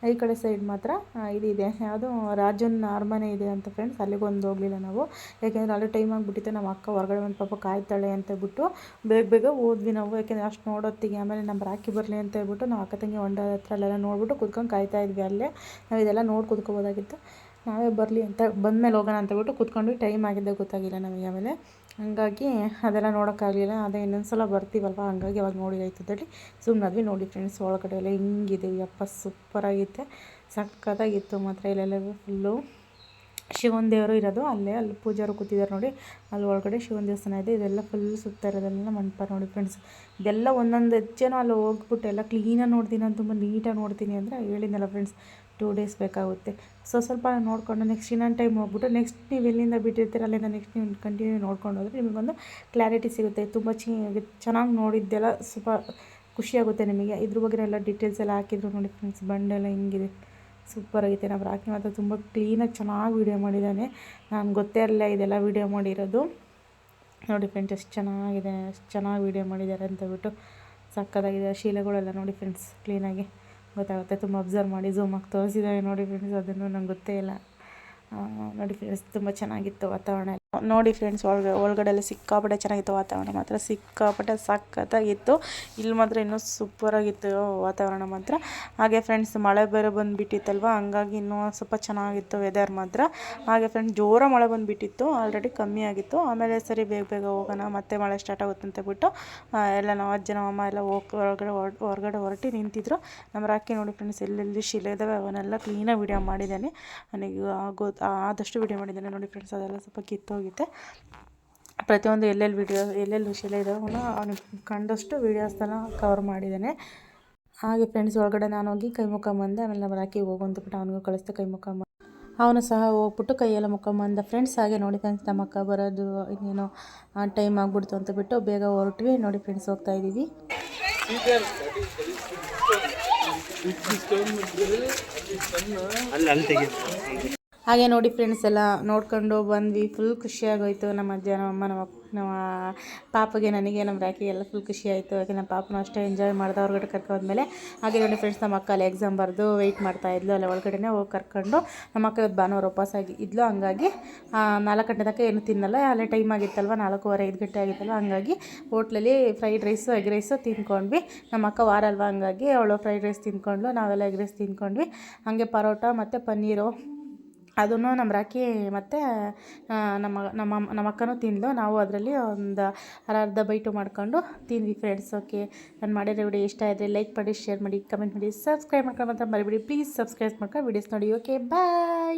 ಈ ಕಡೆ ಸೈಡ್ ಮಾತ್ರ ಇದಿದೆ ಯಾವುದು ರಾಜನ ಅರಮನೆ ಇದೆ ಅಂತ ಫ್ರೆಂಡ್ಸ್ ಅಲ್ಲಿಗೊಂದು ಹೋಗಲಿಲ್ಲ ನಾವು. ಯಾಕೆಂದರೆ ಅಲ್ಲಿ ಟೈಮ್ ಆಗಿಬಿಟ್ಟಿತ್ತು. ನಮ್ಮ ಅಕ್ಕ ಹೊರಗಡೆ ಒಂದು ಪಾಪ ಕಾಯ್ತಾಳೆ ಅಂತ ಬಿಟ್ಟು ಬೇಗ ಬೇಗ ಹೋದ್ವಿ ನಾವು. ಯಾಕೆಂದರೆ ಅಷ್ಟು ನೋಡೋತ್ತಿಗೆ ಆಮೇಲೆ ನಮ್ಮ ರಾಕಿ ಬರಲಿ ಅಂತ ಹೇಳ್ಬಿಟ್ಟು ನಾವು ಅಕ್ಕ ತಂಗಿ ಹೊಂಡ ಹತ್ರ ಅಲ್ಲೆಲ್ಲ ನೋಡ್ಬಿಟ್ಟು ಕುತ್ಕೊಂಡು ಕಾಯ್ತಾ ಇದ್ವಿ ಅಲ್ಲೇ. ನಾವು ಇದೆಲ್ಲ ನೋಡಿ ಕುತ್ಕೋಬೋದಾಗಿತ್ತು. ನಾವೇ ಬರಲಿ ಅಂತ ಬಂದಮೇಲೆ ಹೋಗೋಣ ಅಂತ ಹೇಳ್ಬಿಟ್ಟು ಕುತ್ಕೊಂಡ್ವಿ ಟೈಮ್ ಆಗಿದ್ದೆ ಗೊತ್ತಾಗಿಲ್ಲ ನಮಗೆ ಆಮೇಲೆ. ಹಂಗಾಗಿ ಅದೆಲ್ಲ ನೋಡೋಕ್ಕಾಗಲಿಲ್ಲ. ಅದೇ ಇನ್ನೊಂದು ಸಲ ಬರ್ತೀವಲ್ವ? ಹಂಗಾಗಿ ಅವಾಗ ನೋಡಿ ಅಂತೇಳಿ ಸುಮ್ಮನಾದ್ವಿ ನೋಡಿ ಫ್ರೆಂಡ್ಸ್ ಒಳಗಡೆ ಎಲ್ಲ ಹಿಂಗಿದೆ. ಯಪ್ಪ ಸೂಪರಾಗಿತ್ತೆ ಸಖತ್ತಾಗಿತ್ತು ಮಾತ್ರ ಇಲ್ಲೆಲ್ಲ ಫುಲ್ಲು ಶಿವನ ದೇವರು ಇರೋದು ಅಲ್ಲೇ, ಅಲ್ಲಿ ಪೂಜಾರು ಕೂತಿದ್ದಾರೆ ನೋಡಿ. ಅಲ್ಲಿ ಒಳಗಡೆ ಶಿವನ ದೇವಸ್ಥಾನ ಇದೆ. ಇದೆಲ್ಲ ಫುಲ್ ಸುತ್ತ ಇರೋದೆಲ್ಲ ಮಂಟಪ ನೋಡಿ ಫ್ರೆಂಡ್ಸ್ ಇದೆಲ್ಲ ಒಂದೊಂದು ಹೆಜ್ಜೆನೂ ಅಲ್ಲಿ ಹೋಗ್ಬಿಟ್ಟು ಎಲ್ಲ ಕ್ಲೀನಾಗಿ ನೋಡ್ತೀನಿ. ಅಂತ ತುಂಬ ನೀಟಾಗಿ ನೋಡ್ತೀನಿ ಅಂದರೆ ಹೇಳಿದ್ನಲ್ಲ ಫ್ರೆಂಡ್ಸ್ ಟೂ ಡೇಸ್ ಬೇಕಾಗುತ್ತೆ. ಸೊ, ಸ್ವಲ್ಪ ನೋಡಿಕೊಂಡು ನೆಕ್ಸ್ಟ್ ಇನ್ನೊಂದು ಟೈಮ್ ಹೋಗ್ಬಿಟ್ಟು ನೆಕ್ಸ್ಟ್ ನೀವು ಎಲ್ಲಿಂದ ಬಿಟ್ಟಿರ್ತೀರ, ಅಲ್ಲಿಂದ ನೆಕ್ಸ್ಟ್ ನೀವು ಕಂಟಿನ್ಯೂ ನೋಡ್ಕೊಂಡು ಹೋದರೆ ನಿಮಗೊಂದು ಕ್ಲಾರಿಟಿ ಸಿಗುತ್ತೆ. ತುಂಬ ಚೆನ್ನಾಗಿ ನೋಡಿದ್ದೆಲ್ಲ ಸ್ವಲ್ಪ ಖುಷಿಯಾಗುತ್ತೆ ನಿಮಗೆ. ಇದ್ರ ಬಗ್ಗೆ ಎಲ್ಲ ಡೀಟೇಲ್ಸ್ ಎಲ್ಲ ಹಾಕಿದ್ರು ನೋಡಿ ಫ್ರೆಂಡ್ಸ್ ಬಂಡೆಲ್ಲ ಹಿಂಗಿದೆ. ಸೂಪರ್ ಆಗೈತೆ. ನಮ್ಮ ರಾಕಿ ಮಾತ್ರ ತುಂಬ ಕ್ಲೀನಾಗಿ ಚೆನ್ನಾಗಿ ವೀಡಿಯೋ ಮಾಡಿದ್ದಾನೆ. ನಾನು ಗೊತ್ತೇ ಇರಲಿಲ್ಲ ಇದೆಲ್ಲ ವೀಡಿಯೋ ಮಾಡಿರೋದು. ನೋಡಿ ಫ್ರೆಂಡ್ಸ್ ಎಷ್ಟು ಚೆನ್ನಾಗಿದೆ, ಎಷ್ಟು ಚೆನ್ನಾಗಿ ವೀಡಿಯೋ ಮಾಡಿದ್ದಾರೆ ಅಂತ ಬಿಟ್ಟು ಸಕ್ಕತ್ತಾಗಿದೆ. ಶೀಲೆಗಳೆಲ್ಲ ನೋಡಿ ಫ್ರೆಂಡ್ಸ್ ಕ್ಲೀನಾಗಿ ಗೊತ್ತಾಗುತ್ತೆ. ತುಂಬ ಅಬ್ಸರ್ವ್ ಮಾಡಿ ಆಗಿ ತೋರಿಸಿದ್ದಾರೆ ನೋಡಿ ಫ್ರೆಂಡ್ಸ್ ಅದನ್ನು ನಂಗೆ ಗೊತ್ತೇ ಇಲ್ಲ. ನೋಡಿ ಫ್ರೆಂಡ್ಸ್ ತುಂಬ ಚೆನ್ನಾಗಿತ್ತು ವಾತಾವರಣ ನೋಡಿ ಫ್ರೆಂಡ್ಸ್ ಒಳಗೆ ಒಳಗಡೆ ಎಲ್ಲ ಸಿಕ್ಕಾಪಟ್ಟೆ ಚೆನ್ನಾಗಿತ್ತು ವಾತಾವರಣ ಮಾತ್ರ. ಸಿಕ್ಕಾಪಟ್ಟೆ ಸಖತ್ತಾಗಿತ್ತು. ಇಲ್ಲಿ ಮಾತ್ರ ಇನ್ನೂ ಸೂಪರಾಗಿತ್ತು ವಾತಾವರಣ ಮಾತ್ರ. ಹಾಗೆ ಫ್ರೆಂಡ್ಸ್ ಮಳೆ ಬೇರೆ ಬಂದುಬಿಟ್ಟಿತ್ತಲ್ವ? ಹಂಗಾಗಿ ಇನ್ನೂ ಸ್ವಲ್ಪ ಚೆನ್ನಾಗಿತ್ತು ವೆದರ್ ಮಾತ್ರ. ಹಾಗೆ ಫ್ರೆಂಡ್ಸ್ ಜೋರ ಮಳೆ ಬಂದುಬಿಟ್ಟಿತ್ತು. ಆಲ್ರೆಡಿ ಕಮ್ಮಿ ಆಗಿತ್ತು. ಆಮೇಲೆ ಸರಿ, ಬೇಗ ಬೇಗ ಹೋಗೋಣ, ಮತ್ತೆ ಮಳೆ ಸ್ಟಾರ್ಟ್ ಆಗುತ್ತೆ ಅಂತ ಬಿಟ್ಟು ಎಲ್ಲ ನಾವು ಅಜ್ಜ ನಮ್ಮ ಅಮ್ಮ ಎಲ್ಲ ಹೋಗಿ, ಹೊರಗಡೆ ಹೊರ್- ಹೊರಗಡೆ ಹೊರಟಿ ನಿಂತಿದ್ರು. ನಮ್ಮ ರಾಕಿ ನೋಡಿ ಫ್ರೆಂಡ್ಸ್ ಎಲ್ಲೆಲ್ಲಿ ಶಿಲೆ ಇದ್ದಾವೆ ಅವನ್ನೆಲ್ಲ ಕ್ಲೀನಾಗಿ ವಿಡಿಯೋ ಮಾಡಿದ್ದಾನೆ. ನನಗೆ ಆಗೋ ಆದಷ್ಟು ವಿಡಿಯೋ ಮಾಡಿದ್ದಾನೆ. ನೋಡಿ ಫ್ರೆಂಡ್ಸ್ ಅದೆಲ್ಲ ಸ್ವಲ್ಪ ಕಿತ್ತೋಗಿದೆ ಪ್ರತಿಯೊಂದು ಎಲ್ಲೆಲ್ಲಿ ವಿಡಿಯೋ ಎಲ್ಲೆಲ್ಲಿ ವಿಷಯ ಇದಾವೋ ಅವನಿಗೆ ಕಂಡಷ್ಟು ವೀಡಿಯೋಸ್ನ ಕವರ್ ಮಾಡಿದ್ದಾನೆ. ಹಾಗೆ ಫ್ರೆಂಡ್ಸ್ ಒಳಗಡೆ ನಾನು ಹೋಗಿ ಕೈ ಮುಖ ಬಂದೆ ಆಮೇಲೆ ನಮ್ಮ ರಾಕಿ ಹೋಗು ಅಂತ ಬಿಟ್ಟು ಅವನಿಗೂ ಕಳಿಸ್ದೆ ಕೈ ಮುಖ ಅವನು ಸಹ ಹೋಗ್ಬಿಟ್ಟು ಕೈಯೆಲ್ಲ ಮುಖಂಬಂದ ಫ್ರೆಂಡ್ಸ್ ಹಾಗೆ ನೋಡಿ ಫ್ರೆಂಡ್ಸ್ ನಮ್ಮ ಅಕ್ಕ ಬರೋದು, ಇನ್ನೇನೋ ಟೈಮ್ ಆಗ್ಬಿಡ್ತು ಅಂತ ಬಿಟ್ಟು ಬೇಗ ಹೊರಟ್ವಿ. ನೋಡಿ ಫ್ರೆಂಡ್ಸ್ ಹೋಗ್ತಾ ಇದ್ದೀವಿ. ಅಲ್ಲಿ ಹಾಗೆ ನೋಡಿ ಫ್ರೆಂಡ್ಸ್ ಎಲ್ಲ ನೋಡ್ಕೊಂಡು ಬಂದ್ವಿ. ಫುಲ್ ಖುಷಿಯಾಗೋಯಿತು ನಮ್ಮ ಅಜ್ಜ, ನಮ್ಮ ಅಮ್ಮ, ನಮ್ಮ ನಮ್ಮ ಪಾಪಗೆ, ನನಗೆ, ನಮ್ಮ ರಾಕಿ ಎಲ್ಲ ಫುಲ್ ಖುಷಿ ಆಯಿತು. ಯಾಕೆ ನಮ್ಮ ಪಾಪನೂ ಅಷ್ಟೇ ಎಂಜಾಯ್ ಮಾಡ್ದೆ ಹೊರಗಡೆ ಕರ್ಕೊಂಡ್ಮೇಲೆ. ಹಾಗೆ ನೋಡಿ ಫ್ರೆಂಡ್ಸ್ ನಮ್ಮ ಅಕ್ಕ ಅಲ್ಲಿ ಎಕ್ಸಾಮ್ ಬರೆದು ವೆಯ್ಟ್ ಮಾಡ್ತಾ ಇದ್ಲು. ಅಲ್ಲಿ ಒಳಗಡೆನೇ ಹೋಗಿ ಕರ್ಕೊಂಡು ನಮ್ಮ ಅಕ್ಕ ಇವತ್ತು ಭಾನುವಾರ ಉಪವಾಸಾಗಿ ಇದ್ಲು. ಹಂಗಾಗಿ ನಾಲ್ಕು ಗಂಟೆ ತನಕ ಏನು ತಿನ್ನಲ್ಲ. ಅಲ್ಲೇ ಟೈಮ್ ಆಗಿತ್ತಲ್ವ? ನಾಲ್ಕೂವರೆ, ಐದು ಗಂಟೆ ಆಗಿತ್ತಲ್ವ? ಹಂಗಾಗಿ ಹೋಟ್ಲಲ್ಲಿ ಫ್ರೈಡ್ ರೈಸು ಎಗ್ ರೈಸು ತಿಂದ್ಕೊಂಡ್ವಿ. ನಮ್ಮ ಅಕ್ಕ ವಾರ ಅಲ್ವಾ? ಹಂಗಾಗಿ ಅವಳು ಫ್ರೈಡ್ ರೈಸ್ ತಿಂದ್ಕೊಂಡ್ಲು ನಾವೆಲ್ಲ ಎಗ್ ರೈಸ್ ತಿಂದ್ಕೊಂಡ್ವಿ. ಹಾಗೆ ಪರೋಟ ಮತ್ತು ಪನ್ನೀರು. ಅದನ್ನು ನಮ್ಮ ರಾಕಿ ಮತ್ತು ನಮ್ಮ ನಮ್ಮ ನಮ್ಮ ಅಕ್ಕನೂ ತಿಂದ್ಲು. ನಾವು ಅದರಲ್ಲಿ ಒಂದು ಅರ್ಧ ಬೈಟು ಮಾಡ್ಕೊಂಡು ತಿಂದ್ವಿ ಫ್ರೆಂಡ್ಸ್ ಓಕೆ ನಾನು ಮಾಡಿರೋ ವಿಡಿಯೋ ಇಷ್ಟ ಆದರೆ ಲೈಕ್ ಮಾಡಿ ಶೇರ್ ಮಾಡಿ ಕಮೆಂಟ್ ಮಾಡಿ ಸಬ್ಸ್ಕ್ರೈಬ್ ಮಾಡ್ಕೊಂಡು ಮಾತ್ರ ಮರಿಬೇಡಿ. ಪ್ಲೀಸ್ ಸಬ್ಸ್ಕ್ರೈಬ್ ಮಾಡ್ಕೊಂಡು ವಿಡಿಯೋಸ್ ನೋಡಿ. Okay bye